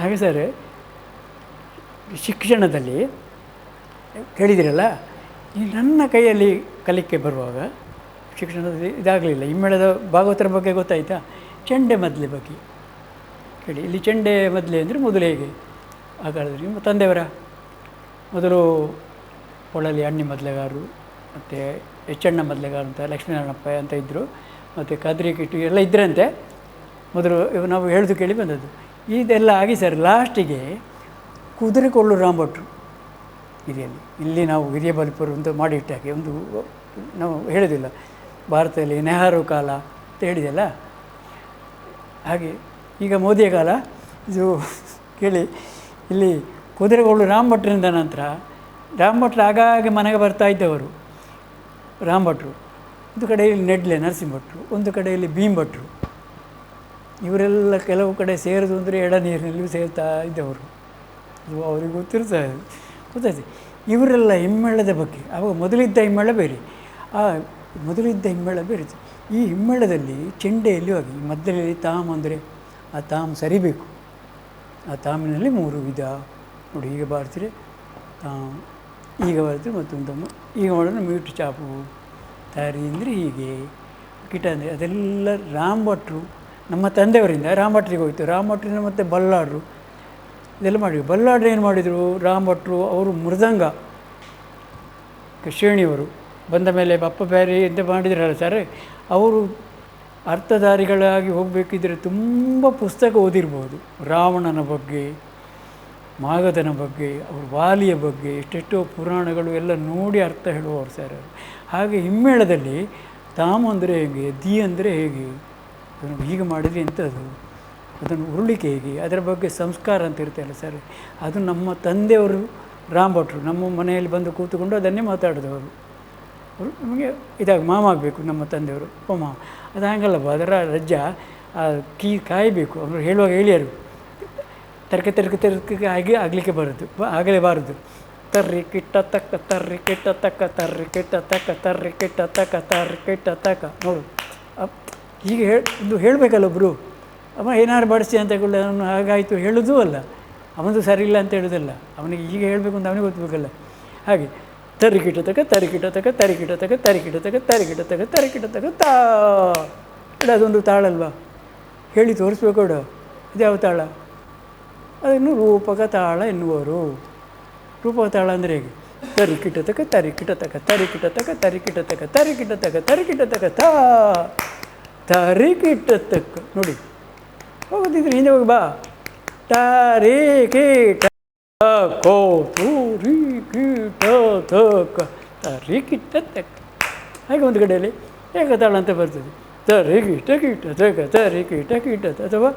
ಹಾಗೆ ಸರ್, ಶಿಕ್ಷಣದಲ್ಲಿ ಕೇಳಿದಿರಲ್ಲ ಈ ನನ್ನ ಕೈಯಲ್ಲಿ ಕಲಿಕೆ ಬರುವಾಗ ಶಿಕ್ಷಣದಲ್ಲಿ ಇದಾಗಲಿಲ್ಲ. ಹಿಮ್ಮೇಳದ ಭಾಗವತರ ಬಗ್ಗೆ ಗೊತ್ತಾಯಿತಾ? ಚೆಂಡೆ ಮದ್ಲೆ ಬಗ್ಗೆ ಕೇಳಿ ಇಲ್ಲಿ ಚೆಂಡೆ ಮದ್ಲೆ ಅಂದರೆ ಮೊದಲು ಹೇಗೆ? ಆ ಕಾಲದಲ್ಲಿ ನಿಮ್ಮ ತಂದೆಯವರ? ಮೊದಲು ಹೊಳಲಿ ಅಣ್ಣಿ ಮೊದಲೆಗಾರರು, ಮತ್ತು ಎಚ್ಚಣ್ಣ ಮೊದಲೆಗಾರ ಅಂತ, ಲಕ್ಷ್ಮೀನಾರಾಯಣಪ್ಪ ಅಂತ ಇದ್ದರು ಮತ್ತು ಕದ್ರಿ ಕಿಟ್ಟು ಎಲ್ಲ ಇದ್ದರಂತೆ ಮೊದಲು ನಾವು ಹೇಳೋದು ಕೇಳಿ ಬಂದದ್ದು. ಇದೆಲ್ಲ ಆಗಿ ಸರ್ ಲಾಸ್ಟಿಗೆ ಕುದುರೆ ಕೊಳ್ಳು ರಾಂಭಟ್ರು ಹಿರಿಯಲ್ಲಿ ಇಲ್ಲಿ ನಾವು ಹಿರಿಯ ಬಲಿಪುರ ಅಂತ ಮಾಡಿಟ್ಟಾಗೆ ಒಂದು ನಾವು ಹೇಳೋದಿಲ್ಲ. ಭಾರತದಲ್ಲಿ ನೆಹರು ಕಾಲ ಅಂತ ಹೇಳಿದೆಲ್ಲ ಹಾಗೆ ಈಗ ಮೋದಿಯ ಕಾಲ, ಇದು ಕೇಳಿ, ಇಲ್ಲಿ ಕುದುರೆಗಳು ರಾಮ್ ಭಟ್ರಿಂದ ನಂತರ ರಾಮ್ ಭಟ್ರು ಆಗಾಗ ಮನೆಗೆ ಬರ್ತಾ ಇದ್ದವರು ರಾಮ್ ಭಟ್ರು ಒಂದು ಕಡೆಯಲ್ಲಿ ನೆಡ್ಲೆ ನರಸಿಂಹ ಭಟ್ರು ಒಂದು ಕಡೆಯಲ್ಲಿ ಭೀಮ್ ಇವರೆಲ್ಲ ಕೆಲವು ಕಡೆ ಸೇರೋದು ಅಂದರೆ ಎಡ ನೀರಿನಲ್ಲಿ ಸೇರ್ತಾ ಇದ್ದವರು. ಅದು ಅವ್ರಿಗೆ ಗೊತ್ತಿರ್ತದೆ ಗೊತ್ತಾಯ್ತು. ಇವರೆಲ್ಲ ಹಿಮ್ಮೇಳದ ಬಗ್ಗೆ ಅವಾಗ ಮೊದಲಿದ್ದ ಹಿಮ್ಮೇಳ ಬೇರೆ. ಆ ಮೊದಲಿದ್ದ ಹಿಮ್ಮೇಳ ಬೇರೆ. ಈ ಹಿಮ್ಮೇಳದಲ್ಲಿ ಚೆಂಡೆಯಲ್ಲಿ ಹೋಗಿ ಮಧ್ಯದಲ್ಲಿ ತಾಮ್ ಅಂದರೆ ಆ ತಾಮ್ ಸರಿಬೇಕು. ಆ ತಾಮಿನಲ್ಲಿ ಮೂರು ವಿಧ. ನೋಡಿ, ಈಗ ಬಾರ್ತೀರಿ. ತಾಮ್, ಈಗ ಬರ್ತೀರಿ ಮತ್ತೊಂದು ಈಗ ಮಾಡೋಣ ಮ್ಯೂಟ್ ಚಾಪು. ತಯಾರಿ ಅಂದರೆ ಹೀಗೆ. ಕಿಟ ಅಂದರೆ ಅದೆಲ್ಲ ರಾಮ್ ಭಟ್ರು ನಮ್ಮ ತಂದೆಯವರಿಂದ ರಾಮಭಟ್ರಿಗೆ ಹೋಯಿತು ಹೋಯ್ತು. ರಾಮ್ ಭಟ್ರಿಂದ ಮತ್ತು ಬಲ್ಲಾಡ್ರು. ಇದೆಲ್ಲ ಮಾಡಿದ್ರು. ಬಲ್ಲಾಡ್ರು ಏನು ಮಾಡಿದರು? ರಾಮಭಟ್ರು ಅವರು ಮೃದಂಗ. ಶ್ರೇಣಿಯವರು ಬಂದ ಮೇಲೆ ಬಪ್ಪ ಬ್ಯಾರಿ ಅಂತ ಮಾಡಿದ್ರಲ್ಲ ಸರ್ ಅವರು ಅರ್ಥಧಾರಿಗಳಾಗಿ ಹೋಗಬೇಕಿದ್ರೆ ತುಂಬ ಪುಸ್ತಕ ಓದಿರ್ಬೋದು. ರಾವಣನ ಬಗ್ಗೆ, ಮಾಗಧನ ಬಗ್ಗೆ, ಅವ್ರ ವಾಲಿಯ ಬಗ್ಗೆ, ಎಷ್ಟೆಷ್ಟೋ ಪುರಾಣಗಳು ಎಲ್ಲ ನೋಡಿ ಅರ್ಥ ಹೇಳುವವರು ಸರ್ ಹಾಗೆ ಹಿಮ್ಮೇಳದಲ್ಲಿ ತಾಮ ಅಂದರೆ ಹೇಗೆ, ದಿ ಅಂದರೆ ಹೇಗೆ? ಅದನ್ನು ಹೀಗೆ ಮಾಡಿದರೆ ಎಂಥದ್ದು ಅದನ್ನು ಉರುಳಿಕೆ ಹೇಗೆ, ಅದರ ಬಗ್ಗೆ ಸಂಸ್ಕಾರ ಅಂತ ಇರ್ತಾರೆ ಸರ್. ಅದು ನಮ್ಮ ತಂದೆಯವರು ರಾಮ್ಭಟ್ರು ನಮ್ಮ ಮನೆಯಲ್ಲಿ ಬಂದು ಕೂತುಕೊಂಡು ಅದನ್ನೇ ಮಾತಾಡಿದವರು ಅವರು. ನಮಗೆ ಇದಾಗ ಮಾಮ ಆಗಬೇಕು ನಮ್ಮ ತಂದೆಯವರು ಉಪ ಮಾಮ. ಅದು ಹಂಗಲ್ಲಪ್ಪ ಅದರ ರಜ್ಜ ಕೀ ಕಾಯಬೇಕು. ಅವರು ಹೇಳುವಾಗ ಹೇಳಿಯರು, ತರಕೆ ತರಕೆ ತರಕೆ ಆಗಿ ಆಗಲಿಕ್ಕೆ ಬರೋದು, ಬ- ಆಗಲೇ ಬಾರದು. ತರ್ರಿ ಕಿಟ್ಟ ತಕ್ಕ, ತರ್ರಿ ಕೆಟ್ಟ ತಕ್ಕ, ತರ್ರಿ ಕೆಟ್ಟ ತಕ್ಕ, ತರ್ರಿ ಕೆಟ್ಟ ತಕ್ಕ, ತರ್ರಿ ಕೆಟ್ಟ ತಕ್ಕ. ನೋಡು. ಹೀಗೆ ಹೇಳಿ ಒಂದು ಹೇಳಬೇಕಲ್ಲ ಒಬ್ಬರು ಅಮ್ಮ ಏನಾರು ಬಡಿಸಿ ಅಂತ ಕೂಡ ಅವನು ಹಾಗಾಯಿತು ಹೇಳೋದೂ ಅಲ್ಲ ಅವನದು ಸರಿ ಇಲ್ಲ ಅಂತ ಹೇಳೋದಲ್ಲ ಅವನಿಗೆ ಈಗ ಹೇಳಬೇಕು ಅಂತ ಅವನಿಗೆ ಗೊತ್ತಬೇಕಲ್ಲ ಹಾಗೆ ತರಿಕಿಟ ತಕ ತರಿಕಿಟ ತಕ ತರಿಕಿಟ ತಕ ತರಿಕಿಟ ತಕ ತರಿಕಿಟ ತಕ ತಕ ತಾ ಅದೊಂದು ತಾಳಲ್ವಾ ಹೇಳಿ ತೋರಿಸ್ಬೇಕು ಅದು ಯಾವ ತಾಳ ಅದನ್ನು ರೂಪಕ ತಾಳ ಎನ್ನುವರು ರೂಪಕ ತಾಳ ಅಂದರೆ ಹೇಗೆ ತರಿಕಿಟ ತಕ ತರಿಕಿಟ ತಕ ತರಿಕಿಟ ತಕ ತರಿಕಿಟ ತಕ ತರಿಕಿಟ ತಕ ತರಿಕಿಟ ತಕ ತಾ ತರಿಕಿಟ ತಕ್ಕ ನೋಡಿ ಹೋಗೋದಿದ್ರೆ ಹಿಂದೆ ಹೋಗಿ ಬಾ. ಟಾರಿ ಕೀಟ ಕೋ ತೂರಿ ಕೀಟ ತಕ ತಾರಿ ಕಿಟ ತಕ್ಕ ಹಾಗೆ ಒಂದು ಕಡೆಯಲ್ಲಿ ಏಕತಾಳ ಅಂತ ಬರ್ತದೆ. ತರಿ ಕೀಟ ಕೀಟ ತಕ ತರಿ ಕೀಟ ಕೀಟ ಅಥವಾ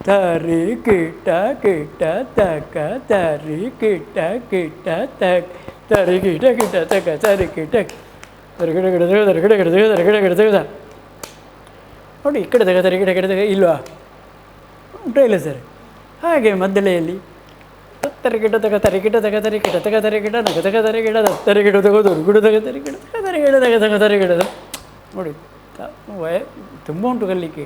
ತರಿ ಕಿಟ ಕಿಟ ತಕ ತರಿ ಕಿಟ ಕಿಟ ತಕ್ ತರಿ ಕಿಟ ಕಿಟ ತಕ ತರಿ ಕಿಟ ತರಗಡೆ. ಗಿಡ ಗಿಡ ತೆಗೆದ ಗಿಡ ಗಿಡ ತೆಗೆದ ಗಿಡ ಗಿಡ ತೆಗೆದ ನೋಡಿ ಈ ಕಡೆ ತೆಗ ಈ ಕಡೆ ಕಡೆ ತೆಗ ಇಲ್ವಾ ಉಂಟು ಸರ್ ಹಾಗೆ ಮದ್ದಳೆಯಲ್ಲಿ ಹತ್ತರ ಗಿಡ ತಗ ತರಿ ಗಿಡ ತಗ ತರಿ ಗಿಡ ತಗತಾರೆ ತರಿ ಗಿಡ ನಗ ತಗ ತರಿ ಗಿಡ ಹತ್ತರೆ ಗಿಡ ತಗೋದು ಗಿಡ ತಗ ತರಿ ಗಿಡ ತಗ ತರಿ ಗಿಡ ತಗ ತಗ ಗಿಡದ ಗಿಡ ನೋಡಿ ವಯ ತುಂಬ ಉಂಟು ಕಲಿಕೆ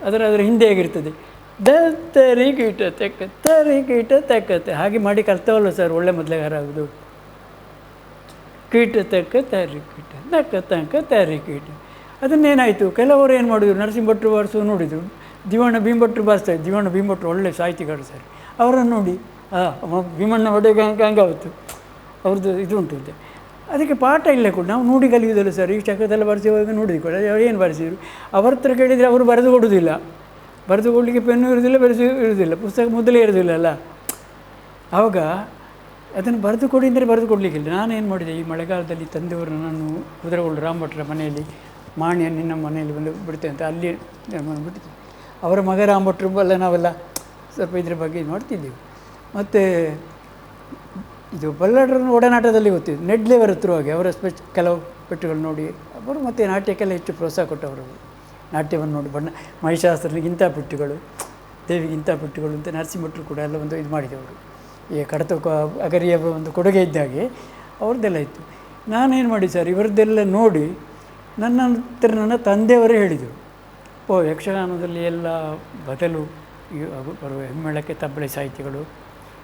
ಅದರ ಅದರ ಹಿಂದೆ ಆಗಿರ್ತದೆ ದತ್ತರಿ ಕೀಟ ತೆಕ್ಕ ಗಿಟ ತೆಕ್ಕತ್ತೆ ಹಾಗೆ ಮಾಡಿ ಕಲ್ತವಲ್ಲ ಸರ್ ಒಳ್ಳೆ ಮೊದಲೆಗಾರ ಆಗೋದು ಕೀಟ ತಕ್ಕ ತರಿ ಕೀಟ ನಕ್ಕ ತಕ್ಕ ತರಿ ಕೀಟ ಅದನ್ನೇನಾಯಿತು? ಕೆಲವರು ಏನು ಮಾಡಿದ್ರು? ನರಸಿಂಹಭಟ್ರು ಬಾರಿಸು ನೋಡಿದರು. ದಿವಣ್ಣ ಭೀಮಭಟ್ರು ಬಾರಿಸ್ತಾರೆ ದಿವಣ್ಣ ಭೀಮಭಟ್ರು ಒಳ್ಳೆ ಸಾಹಿತಿಗಳು ಸರ್. ಅವರನ್ನು ನೋಡಿ ಭೀಮಣ್ಣ ಒಡೆಗ ಹಂಗೆ ಹಂಗಾವತ್ತು ಅವ್ರದ್ದು ಇದು ಉಂಟು ಅಂತೆ. ಅದಕ್ಕೆ ಪಾಠ ಇಲ್ಲ ಕೂಡ. ನಾವು ನೋಡಿ ಕಲಿಯುವುದಲ್ಲ ಸರ್. ಈ ಚಕ್ರದಲ್ಲಿ ಬರೆಸುವಾಗ ನೋಡಿದ್ವಿ ಕೂಡ. ಅವ್ರು ಏನು ಬರೆಸಿದ್ರು? ಅವ್ರ ಹತ್ರ ಕೇಳಿದರೆ ಅವರು ಬರೆದು ಕೊಡುವುದಿಲ್ಲ. ಬರೆದು ಕೊಡಲಿಕ್ಕೆ ಪೆನ್ನು ಇರುವುದಿಲ್ಲ, ಬರೆಸಿ ಇರುವುದಿಲ್ಲ. ಪುಸ್ತಕ ಮೊದಲೇ ಇರೋದಿಲ್ಲ ಅಲ್ಲ. ಆವಾಗ ಅದನ್ನು ಬರೆದು ಕೊಡಿ ಅಂದರೆ ಬರೆದು ಕೊಡಲಿಕ್ಕಿಲ್ಲ. ಏನು ಮಾಡಿದೆ? ಈ ಮಳೆಗಾಲದಲ್ಲಿ ತಂದೆಯವರು ನಾನು ಕುದುರೆಗಳು ರಾಮಭಟ್ರ ಮನೆಯಲ್ಲಿ ಮಾಣಿಯ ನಿನ್ನ ಮನೆಯಲ್ಲಿ ಬಂದು ಬಿಡ್ತೇವೆ ಅಂತ ಅಲ್ಲಿ ಬಿಡ್ತೀವಿ. ಅವರ ಮಗ ರಾಮಭಟ್ರು ಎಲ್ಲ ನಾವೆಲ್ಲ ಸ್ವಲ್ಪ ಇದ್ರ ಬಗ್ಗೆ ನೋಡ್ತಿದ್ದೀವಿ. ಮತ್ತು ಇದು ಬಲ್ಲಾಡ್ರನ್ನ ಒಡನಾಟದಲ್ಲಿ ಗೊತ್ತಿದ್ದು ಹತ್ರ ಹತ್ರವಾಗಿ ಅವರ ಸ್ಪೆಚ್ ಕೆಲವು ಪೆಟ್ಟುಗಳು ನೋಡಿ, ಅವರು ಮತ್ತು ನಾಟ್ಯಕ್ಕೆಲ್ಲ ಹೆಚ್ಚು ಪ್ರೋತ್ಸಾಹ ಕೊಟ್ಟವರು. ನಾಟ್ಯವನ್ನು ನೋಡಿ ಬಣ್ಣ ಮಹಿಷಾಸ್ತ್ರನಿಗೆ ಇಂಥ ಪೆಟ್ಟುಗಳು ದೇವಿಗೆ ಇಂಥ ಪೆಟ್ಟುಗಳು ಅಂತ ನರಸಿಂಹಟ್ರು ಕೂಡ ಎಲ್ಲ ಒಂದು ಇದು ಮಾಡಿದವರು. ಈ ಕಡತ ಅಗರಿಯ ಒಂದು ಕೊಡುಗೆ ಇದ್ದಾಗೆ ಅವ್ರದ್ದೆಲ್ಲ ಇತ್ತು. ನಾನೇನು ಮಾಡಿ ಸರ್, ಇವರದ್ದೆಲ್ಲ ನೋಡಿ ನನ್ನ ಹತ್ರ ನನ್ನ ತಂದೆಯವರೇ ಹೇಳಿದರು, ಓ, ಯಕ್ಷಗಾನದಲ್ಲಿ ಎಲ್ಲ ಬದಲು ಈ ಹೆಮ್ಮೇಳಕ್ಕೆ ತಬ್ಬಳೆ ಸಾಹಿತ್ಯಗಳು,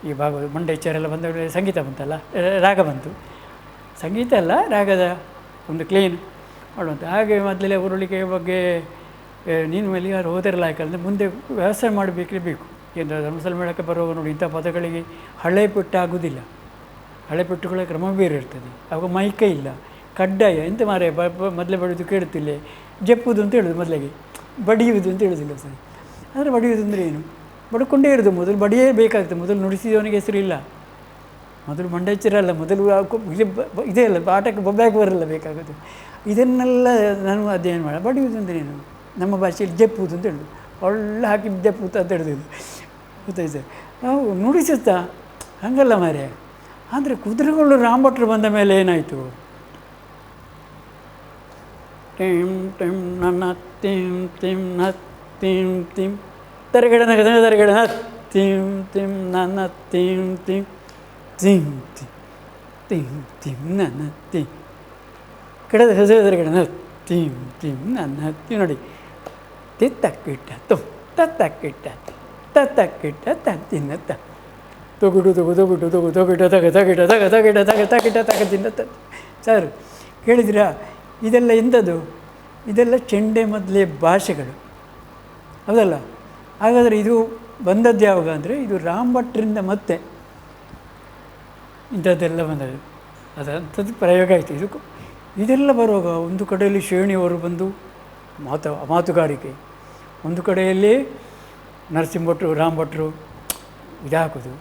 ಈ ಭಾಗ ಮಂಡೇಶ್ವರೆಲ್ಲ ಬಂದ ಸಂಗೀತ ಬಂತಲ್ಲ ರಾಗ ಬಂತು. ಸಂಗೀತ ಅಲ್ಲ, ರಾಗದ ಒಂದು ಕ್ಲೀನ್ ಮಾಡುವಂಥ ಹಾಗೆ ಮೊದಲೇ ಉರುಳಿಕೆ ಬಗ್ಗೆ ನೀನು ಮೇಲೆ ಯಾರು ಹೋದಿರಲ್ಲ, ಯಾಕಂದರೆ ಮುಂದೆ ವ್ಯವಸಾಯ ಮಾಡಬೇಕೇ ಬೇಕು. ಏನು ಧರ್ಮಸ್ಥಳ ಮೇಳಕ್ಕೆ ಬರುವಾಗ ನೋಡಿ, ಇಂಥ ಪದಗಳಿಗೆ ಹಳೆ ಆಗೋದಿಲ್ಲ ಹಳೆ ಪೆಟ್ಟುಗಳ ಕ್ರಮ ಬೇರೆ ಇರ್ತದೆ. ಆವಾಗ ಮೈಕೈ ಇಲ್ಲ. ಕಡ್ಡಾಯ ಎಂತ ಮಾರೆ ಮೊದಲೇ ಬಡಿಯುವುದು ಕೇಳುತ್ತಿಲ್ಲ ಜಪ್ಪುವುದು ಅಂತ ಹೇಳೋದು ಮೊದಲಿಗೆ, ಬಡಿಯುವುದು ಅಂತ ಹೇಳೋದಿಲ್ಲ ಸರ್. ಆದರೆ ಬಡಿಯುವುದು ಅಂದರೆ ಏನು? ಬಡ್ಕೊಂಡೇ ಇರೋದು, ಮೊದಲು ಬಡಿಯೇ ಬೇಕಾಗ್ತದೆ, ಮೊದಲು ನುಡಿಸಿದವನಿಗೆ ಮೊದಲು ಮಂಡೇಶ್ವರ ಅಲ್ಲ ಮೊದಲು ಇಲ್ಲಿ ಬ- ಬ- ಇದೇ ಅಲ್ಲ, ಆಟಕ್ಕೆ ಬೊಬ್ಬಾಗಿ ಬರಲ್ಲ ಬೇಕಾಗುತ್ತೆ. ಇದನ್ನೆಲ್ಲ ನಾನು ಅಧ್ಯಯನ ಮಾಡ, ಬಡಿಯುವುದು ಅಂದರೆ ಏನು? ನಮ್ಮ ಭಾಷೆಯಲ್ಲಿ ಜಪ್ಪುವುದು ಅಂತ ಹೇಳೋದು. ಒಳ್ಳೆ ಹಾಕಿ ಜಪ್ಪುತ್ತ ಅಂತ ಹೇಳಿದ್ರು ಗೊತ್ತಾಯ್ತು? ಸರ್ ನಾವು ನುಡಿಸುತ್ತಾ, ಹಂಗಲ್ಲ ಮಾರೆ ಆದರೆ ಕುದುರೆಗಳು ರಾಮಭಟ್ರು ಬಂದ ಮೇಲೆ ಏನಾಯಿತು? ಟಿಮ್ ಟಿಂ ನನ್ನ ತಿಂ ತಿಂ ನ ತಿಂ ತಿಂ. ತರಗಡೆ ನಗದ ತರಗಡೆ ನ ತಿಂ ತಿಂ ನನ್ನ ತಿಂ ತಿಂ. ತಿಂ ತಿಂ. ತಿಂ ತಿಂ ನನ್ನ ತಿಮ್ ಕಡೆದ ಹೆಸರು ತರಗಡೆ ನ ತಿಂ ತಿಂ ನನ್ನ ತಿಮ್ ನೋಡಿ. ತಿತ್ತಕ್ಕಿಟ್ಟ ತು ತತ್ತಕ್ಕಿಟ್ಟ ತತ್ತಕ್ಕಿಟ್ಟ ತತ್ತಿನ ತ ತೊಗುಡು ತೊಗು ತೊಗುಡು ತೊಗು ತೊಗಿಟ ತಗ ತಗಿಟ ತಗ ತಗಿಟ ತಗ ತಗಿಟ ತಗ ತಿನ್ನ ತ. ಸರ್, ಕೇಳಿದಿರಾ? ಇದೆಲ್ಲ ಎಂಥದ್ದು ಇದೆಲ್ಲ ಚೆಂಡೆ ಮೊದಲೇ ಭಾಷೆಗಳು. ಹೌದಲ್ಲ? ಹಾಗಾದರೆ ಇದು ಬಂದದ್ದು ಯಾವಾಗ ಅಂದರೆ ಇದು ರಾಮ್ ಭಟ್ರಿಂದ ಮತ್ತೆ ಇಂಥದ್ದೆಲ್ಲ ಬಂದದ್ದು. ಅದಂಥದ್ದು ಪ್ರಯೋಗ ಆಯಿತು. ಇದು ಇದೆಲ್ಲ ಬರುವಾಗ ಒಂದು ಕಡೆಯಲ್ಲಿ ಶ್ರೇಣಿಯವರು ಬಂದು ಮಾತು, ಮಾತುಗಾರಿಕೆ. ಒಂದು ಕಡೆಯಲ್ಲಿ ನರಸಿಂಭಟ್ರು ರಾಮಭಟ್ರು ರಾಮ್ ಭಟ್ರು ಇದಾಕೋದು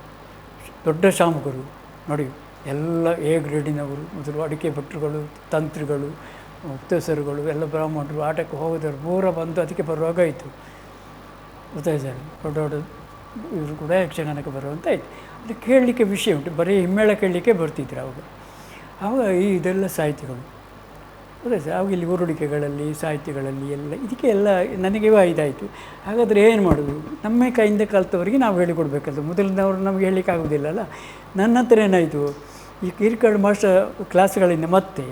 ದೊಡ್ಡ ಶಾಮಕರು. ನೋಡಿ, ಎಲ್ಲ ಎ ಗ್ರೇಡಿನವರು ಮೊದಲು ಅಡಿಕೆ ಭಟ್ರುಗಳು, ತಂತ್ರಿಗಳು ಮುಕ್ತೇಸರುಗಳು ಎಲ್ಲ ಬ್ರಾಹ್ಮಣರು ಆಟಕ್ಕೆ ಹೋಗೋದವ್ರು ಪೂರ ಬಂದು ಅದಕ್ಕೆ ಬರುವಾಗ ಆಯಿತು ಸರ್ ದೊಡ್ಡ ದೊಡ್ಡ ಇವರು ಕೂಡ ಯಕ್ಷಗಾನಕ್ಕೆ ಬರುವಂಥ ಆಯಿತು ಅದು ಕೇಳಲಿಕ್ಕೆ ವಿಷಯ ಉಂಟು. ಬರೀ ಹಿಮ್ಮೇಳ ಕೇಳಲಿಕ್ಕೆ ಬರ್ತಿದ್ರು ಅವಾಗ. ಆವಾಗ ಈ ಇದೆಲ್ಲ ಸಾಹಿತ್ಯಗಳು. ಅದೇ ಸರ್ ಆವಾಗ ಇಲ್ಲಿ ಉರುಳಿಕೆಗಳಲ್ಲಿ ಸಾಹಿತ್ಯಗಳಲ್ಲಿ ಎಲ್ಲ, ಇದಕ್ಕೆ ಎಲ್ಲ ನನಗೆ ಇದಾಯಿತು. ಹಾಗಾದರೆ ಏನು ಮಾಡೋದು? ನಮ್ಮ ಕೈಯಿಂದ ಕಲಿತವರಿಗೆ ನಾವು ಹೇಳಿಕೊಡ್ಬೇಕಲ್ಲ ಮೊದಲಿನವರು ನಮಗೆ ಹೇಳಲಿಕ್ಕೆ ಆಗೋದಿಲ್ಲಲ್ಲ ನನ್ನ ಹತ್ರ ಏನಾಯಿತು? ಈ ಕಿರಿಕಾಡು ಮಾಸ್ಟರ್ ಕ್ಲಾಸ್ಗಳಿಂದ ಮತ್ತೆ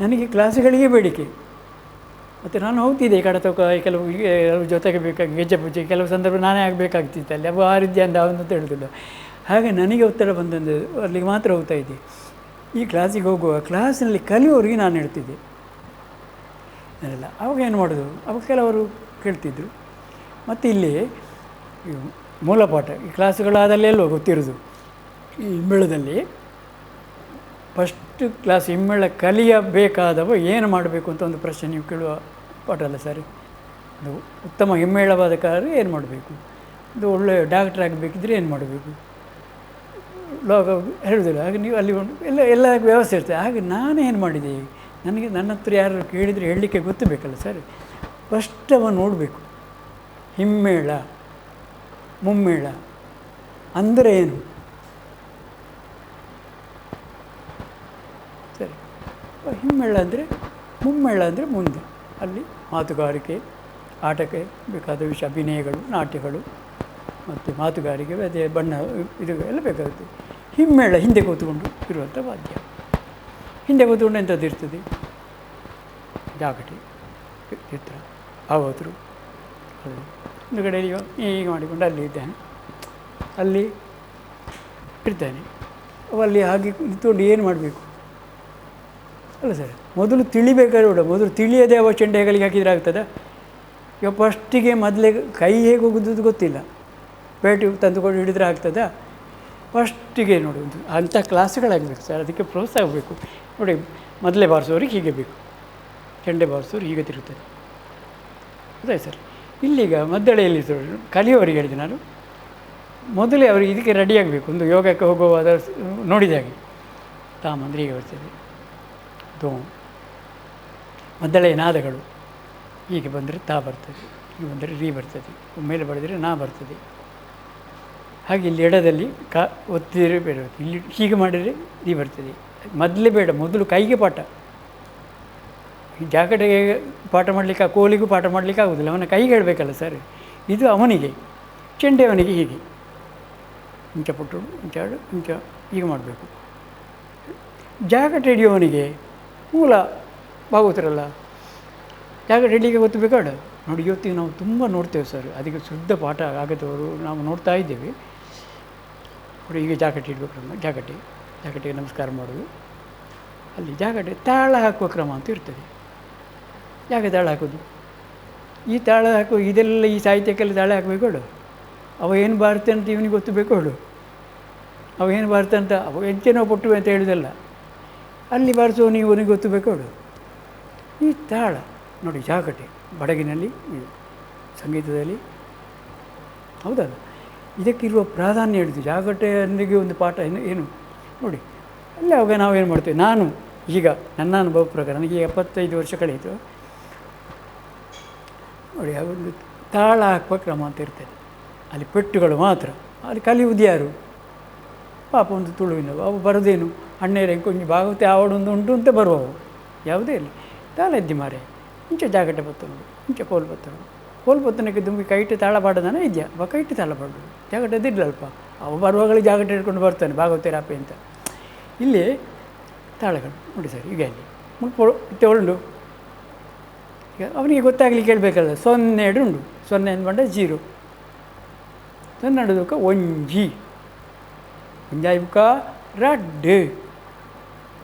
ನನಗೆ ಕ್ಲಾಸ್ಗಳಿಗೆ ಬೇಡಿಕೆ. ಮತ್ತು ನಾನು ಹೋಗ್ತಿದ್ದೆ ಕಡತಕ ಕೆಲವು ಜೊತೆಗೆ ಬೇಕಾಗಿ, ಗೆಜ್ಜೆ ಪೂಜೆ ಕೆಲವು ಸಂದರ್ಭ ನಾನೇ ಆಗಬೇಕಾಗ್ತಿತ್ತು ಅಲ್ಲಿ. ಅವು ರೀತಿ ಅಂತ ಅವನು ತಿಳಿದಿಲ್ಲ ಹಾಗೆ ನನಗೆ ಒತ್ತಡ ಬಂದಂದು ಅಲ್ಲಿಗೆ ಮಾತ್ರ ಹೋಗ್ತಾ ಇದ್ದೆ. ಈ ಕ್ಲಾಸಿಗೆ ಹೋಗುವ ಕ್ಲಾಸಿನಲ್ಲಿ ಕಲಿಯೋರಿಗೆ ನಾನು ಹೇಳ್ತಿದ್ದೆ. ಅದೆಲ್ಲ ಅವಾಗ ಏನು ಮಾಡೋದು? ಅವಾಗ ಕೆಲವರು ಕೇಳ್ತಿದ್ರು. ಮತ್ತು ಇಲ್ಲಿ ಮೂಲಪಾಠ ಈ ಕ್ಲಾಸುಗಳಾದಲ್ಲೆಲ್ಲೋ ಗೊತ್ತಿರೋದು. ಈ ಹಿಮ್ಮೇಳದಲ್ಲಿ ಫಸ್ಟ್ ಕ್ಲಾಸ್ ಹಿಮ್ಮೇಳ ಕಲಿಯಬೇಕಾದವ ಏನು ಮಾಡಬೇಕು ಅಂತ ಒಂದು ಪ್ರಶ್ನೆ ನೀವು ಕೇಳುವ ಪಾಠ ಅಲ್ಲ ಸರ್? ಅದು ಉತ್ತಮ ಹಿಮ್ಮೇಳವಾದ ಕಾರಣ ಏನು ಮಾಡಬೇಕು? ಇದು ಒಳ್ಳೆಯ ಡಾಕ್ಟ್ರ್ ಆಗಬೇಕಿದ್ರೆ ಏನು ಮಾಡಬೇಕು? ಲೋಕ ಹೇಳುವುದಿಲ್ಲ ಹಾಗೆ ನೀವು ಅಲ್ಲಿ ಎಲ್ಲ ಎಲ್ಲ ವ್ಯವಸ್ಥೆ ಇರ್ತದೆ. ಹಾಗೆ ನಾನು ಏನು ಮಾಡಿದೆ? ನನಗೆ ನನ್ನ ಹತ್ರ ಯಾರು ಕೇಳಿದರೆ ಹೇಳಲಿಕ್ಕೆ ಗೊತ್ತಬೇಕಲ್ಲ ಸರ್? ಫಸ್ಟ್ ಅವ ನೋಡಬೇಕು. ಹಿಮ್ಮೇಳ ಮುಮ್ಮೇಳ ಅಂದರೆ ಏನು ಸರಿ ಹಿಮ್ಮೇಳ ಅಂದರೆ ಮುಮ್ಮೇಳ ಅಂದರೆ ಮುಂದೆ. ಅಲ್ಲಿ ಮಾತುಗಾರಿಕೆ, ಆಟಕ್ಕೆ ಬೇಕಾದ ವಿಷಯ, ಅಭಿನಯಗಳು, ನಾಟ್ಯಗಳು ಮತ್ತು ಮಾತುಗಾರಿಕೆ, ಅದೇ ಬಣ್ಣ, ಇದು ಎಲ್ಲ ಬೇಕಾಗುತ್ತೆ. ಹಿಮ್ಮೇಳ ಹಿಂದೆ ಕೂತ್ಕೊಂಡು ಇರುವಂಥ ವಾದ್ಯ. ಹಿಂದೆ ಕೂತ್ಕೊಂಡು ಎಂಥದ್ದು ಇರ್ತದೆ? ಜಾಗಟಿ, ಚಿತ್ರ ಭಾಗವತರು ಅದು ಒಂದು ಕಡೆ ಹೀಗೆ ಮಾಡಿಕೊಂಡು ಅಲ್ಲಿ ಇದ್ದೇನೆ. ಅಲ್ಲಿ ಇರ್ತೇನೆ. ಅಲ್ಲಿ ಹಾಗೆ ನಿಂತ್ಕೊಂಡು ಏನು ಮಾಡಬೇಕು? ಅಲ್ಲ ಸರ್, ಮೊದಲು ತಿಳಿಬೇಕಾದ್ರೆ ಮೊದಲು ತಿಳಿಯದೆ ಅವ ಚೆಂಡೆ ಹೆಗಲಿಗೆ ಹಾಕಿದ್ರೆ ಆಗ್ತದೆ? ಈಗ ಫಸ್ಟಿಗೆ ಮೊದಲೇ ಕೈ ಹೇಗೆ ಹೋಗೋದು ಗೊತ್ತಿಲ್ಲ. ಪೇಟು ತಂದುಕೊಂಡು ಹಿಡಿದ್ರೆ ಆಗ್ತದಾ? ಫಸ್ಟಿಗೆ ನೋಡಿ, ಒಂದು ಅಂಥ ಕ್ಲಾಸ್ಗಳಾಗಬೇಕು ಸರ್, ಅದಕ್ಕೆ ಪ್ರೋತ್ಸಾಹ ಬೇಕು. ನೋಡಿ, ಮೊದಲೇ ಬಾರಿಸೋರಿಗೆ ಹೀಗೆ ಬೇಕು. ಚೆಂಡೆ ಬಾರಿಸೋರು ಹೀಗೆ ತಿರುಗ್ತಾರೆ. ಅದೇ ಸರ್, ಇಲ್ಲಿಗ ಮದ್ದಳೆಯಲ್ಲಿ ಕಲಿಯೋರಿಗೆ ಹೇಳಿದೆ ನಾನು. ಮೊದಲೇ ಅವರು ಇದಕ್ಕೆ ರೆಡಿಯಾಗಬೇಕು ಒಂದು ಯೋಗಕ್ಕೆ ಹೋಗುವಾಗ ನೋಡಿದಾಗೆ ತಾಮಂದ್ರೆ ಹೀಗೆ ಬರ್ತದೆ. ದೋ ಮೊದಲೇ ನಾದಗಳು. ಹೀಗೆ ಬಂದರೆ ತಾ ಬರ್ತದೆ. ಹೀಗೆ ಬಂದರೆ ರೀ ಬರ್ತದೆ. ಮೇಲೆ ಬರೆದರೆ ನಾ ಬರ್ತದೆ. ಹಾಗೆ ಇಲ್ಲಿ ಎಡದಲ್ಲಿ ಕಾ ಒತ್ತಿದರೆ ಬೇಡ ಇಲ್ಲಿ ಹೀಗೆ ಮಾಡಿದರೆ ರೀ ಬರ್ತದೆ. ಮೊದಲೇ ಬೇಡ, ಮೊದಲು ಕೈಗೆ ಪಾಠ. ಜಾಕೆಟಿಗೆ ಪಾಠ ಮಾಡಲಿಕ್ಕೆ, ಕೋಲಿಗೂ ಪಾಠ ಮಾಡಲಿಕ್ಕೆ ಆಗೋದಿಲ್ಲ. ಅವನ ಕೈಗೆ ಹೇಳಬೇಕಲ್ಲ ಸರ್ ಇದು ಅವನಿಗೆ ಚೆಂಡೆ ಅವನಿಗೆ ಹೀಗೆ. ಇಂಚ ಪುಟ್ಟು ಇಂಚಾಡು ಇಂಚ ಹೀಗೆ ಮಾಡಬೇಕು. ಜಾಕೆಟ್ ಹಿಡಿಯುವವನಿಗೆ ಮೂಲ ಭಾಗವತರಲ್ಲ. ಯಾಕಂದ್ರೆ ಹೇಳಲಿಕ್ಕೆ ಗೊತ್ತು ಬೇಕಾಡ ನೋಡಿ, ಇವತ್ತಿಗೆ ನಾವು ತುಂಬ ನೋಡ್ತೇವೆ ಸರ್. ಅದಕ್ಕೆ ಶುದ್ಧ ಪಾಠ ಆಗದವರು ನಾವು ನೋಡ್ತಾ ಇದ್ದೇವೆ. ನೋಡಿ ಈಗ ಜಾಕೆಟ್ ಇಡಬೇಕು ಕ್ರಮ ಜಾಕೆಟಿ. ಜಾಕೆಟಿಗೆ ನಮಸ್ಕಾರ ಮಾಡೋದು. ಅಲ್ಲಿ ಜಾಕೆಟ್ ತಾಳ ಹಾಕುವ ಕ್ರಮ ಅಂತ ಇರ್ತದೆ. ಯಾಕೆ ತಾಳ ಹಾಕೋದು? ಈ ತಾಳ ಹಾಕೋ ಇದೆಲ್ಲ ಈ ಸಾಹಿತ್ಯಕ್ಕೆಲ್ಲ ತಾಳ ಹಾಕಬೇಕು ಹೇಳು. ಅವ ಏನು ಬಾರ್ತೆ ಅಂತ ಇವನಿಗೆ ಗೊತ್ತು ಬೇಕು ಹೇಳು. ಅವ ಏನು ಬಾರುತ್ತೆ ಅಂತ, ಅವ ಎಂಚೇನೋ ಪೊಟ್ಟು ಅಂತ ಹೇಳೋದಲ್ಲ. ಅಲ್ಲಿ ಬಾರಿಸುವ ನೀವು ಅವನಿಗೆ ಗೊತ್ತು ಈ ತಾಳ ನೋಡಿ ಜಾಗಟೆ, ಬಡಗಿನಲ್ಲಿ ಸಂಗೀತದಲ್ಲಿ. ಹೌದಲ್ಲ? ಇದಕ್ಕಿರುವ ಪ್ರಾಧಾನ್ಯ ಹೇಳಿದ್ದು ಜಾಗಟೆಯೊಂದಿಗೆ ಒಂದು ಪಾಠ ಏನು ಏನು? ನೋಡಿ, ಅಲ್ಲಿ ಅವಾಗ ನಾವೇನು ಮಾಡ್ತೇವೆ? ನಾನು ಈಗ ನನ್ನ ಅನುಭವ ಪ್ರಕಾರ ನನಗೆ ಎಪ್ಪತ್ತೈದು ವರ್ಷ ಕಳೆಯಿತು. ನೋಡಿ ಒಂದು ತಾಳ ಹಾಕುವ ಕ್ರಮ ಅಂತ ಇರ್ತದೆ. ಅಲ್ಲಿ ಪೆಟ್ಟುಗಳು ಮಾತ್ರ. ಅಲ್ಲಿ ಕಲಿಯುವುದು ಯಾರು? ಪಾಪ ಒಂದು ತುಳುವಿನವು ಅವು ಬರೋದೇನು? ಅಣ್ಣೇರೆ ಕೊಂಚ ಭಾಗವತೆ ಆವಡೊಂದು ಉಂಟು ಅಂತ ಬರುವವು. ಯಾವುದೇ ಇಲ್ಲ ತಾಳ ಎದ್ದಿ ಮಾರೆ ಇಂಚೆ ಜಾಗಟೆ ಬತ್ತನು ಇಂಚೆ ಕೋಲ್ ಬತ್ತನು ಕೋಲ್ ಬತ್ತನಕ್ಕೆ ತುಂಬಿ ಕೈಟ್ಟು ತಾಳ ಬಾಡದಾನ ಇದೆಯಾ? ಅವ ಕೈಟ್ಟು ತಾಳ ಬಾಡು ಜಾಗಟೆ ಎದ್ದಿರ್ಲಲ್ಪ ಅವ ಬರುವಾಗಲೇ ಜಾಗಟೆ ಹಿಡ್ಕೊಂಡು ಬರ್ತಾನೆ ಭಾಗವತೆ ರಾಪೆ ಅಂತ. ಇಲ್ಲಿ ತಾಳಗಳು. ನೋಡಿ ಸರ್, ಈಗ ಅಲ್ಲಿ. ಮುಟ್ಪೊಳು ಉಂಡು ಈಗ ಅವನಿಗೆ ಗೊತ್ತಾಗಲಿ ಕೇಳಬೇಕಲ್ಲ. ಸೊನ್ನೆ ಉಂಡು ಸೊನ್ನೆ ಅಂದ್ಕೊಂಡೆ ಜೀರೋ. ಸೊನ್ನೆ ಒಂಜಿ. ಒಂಜಾಯ್ಬುಕ ರಡ್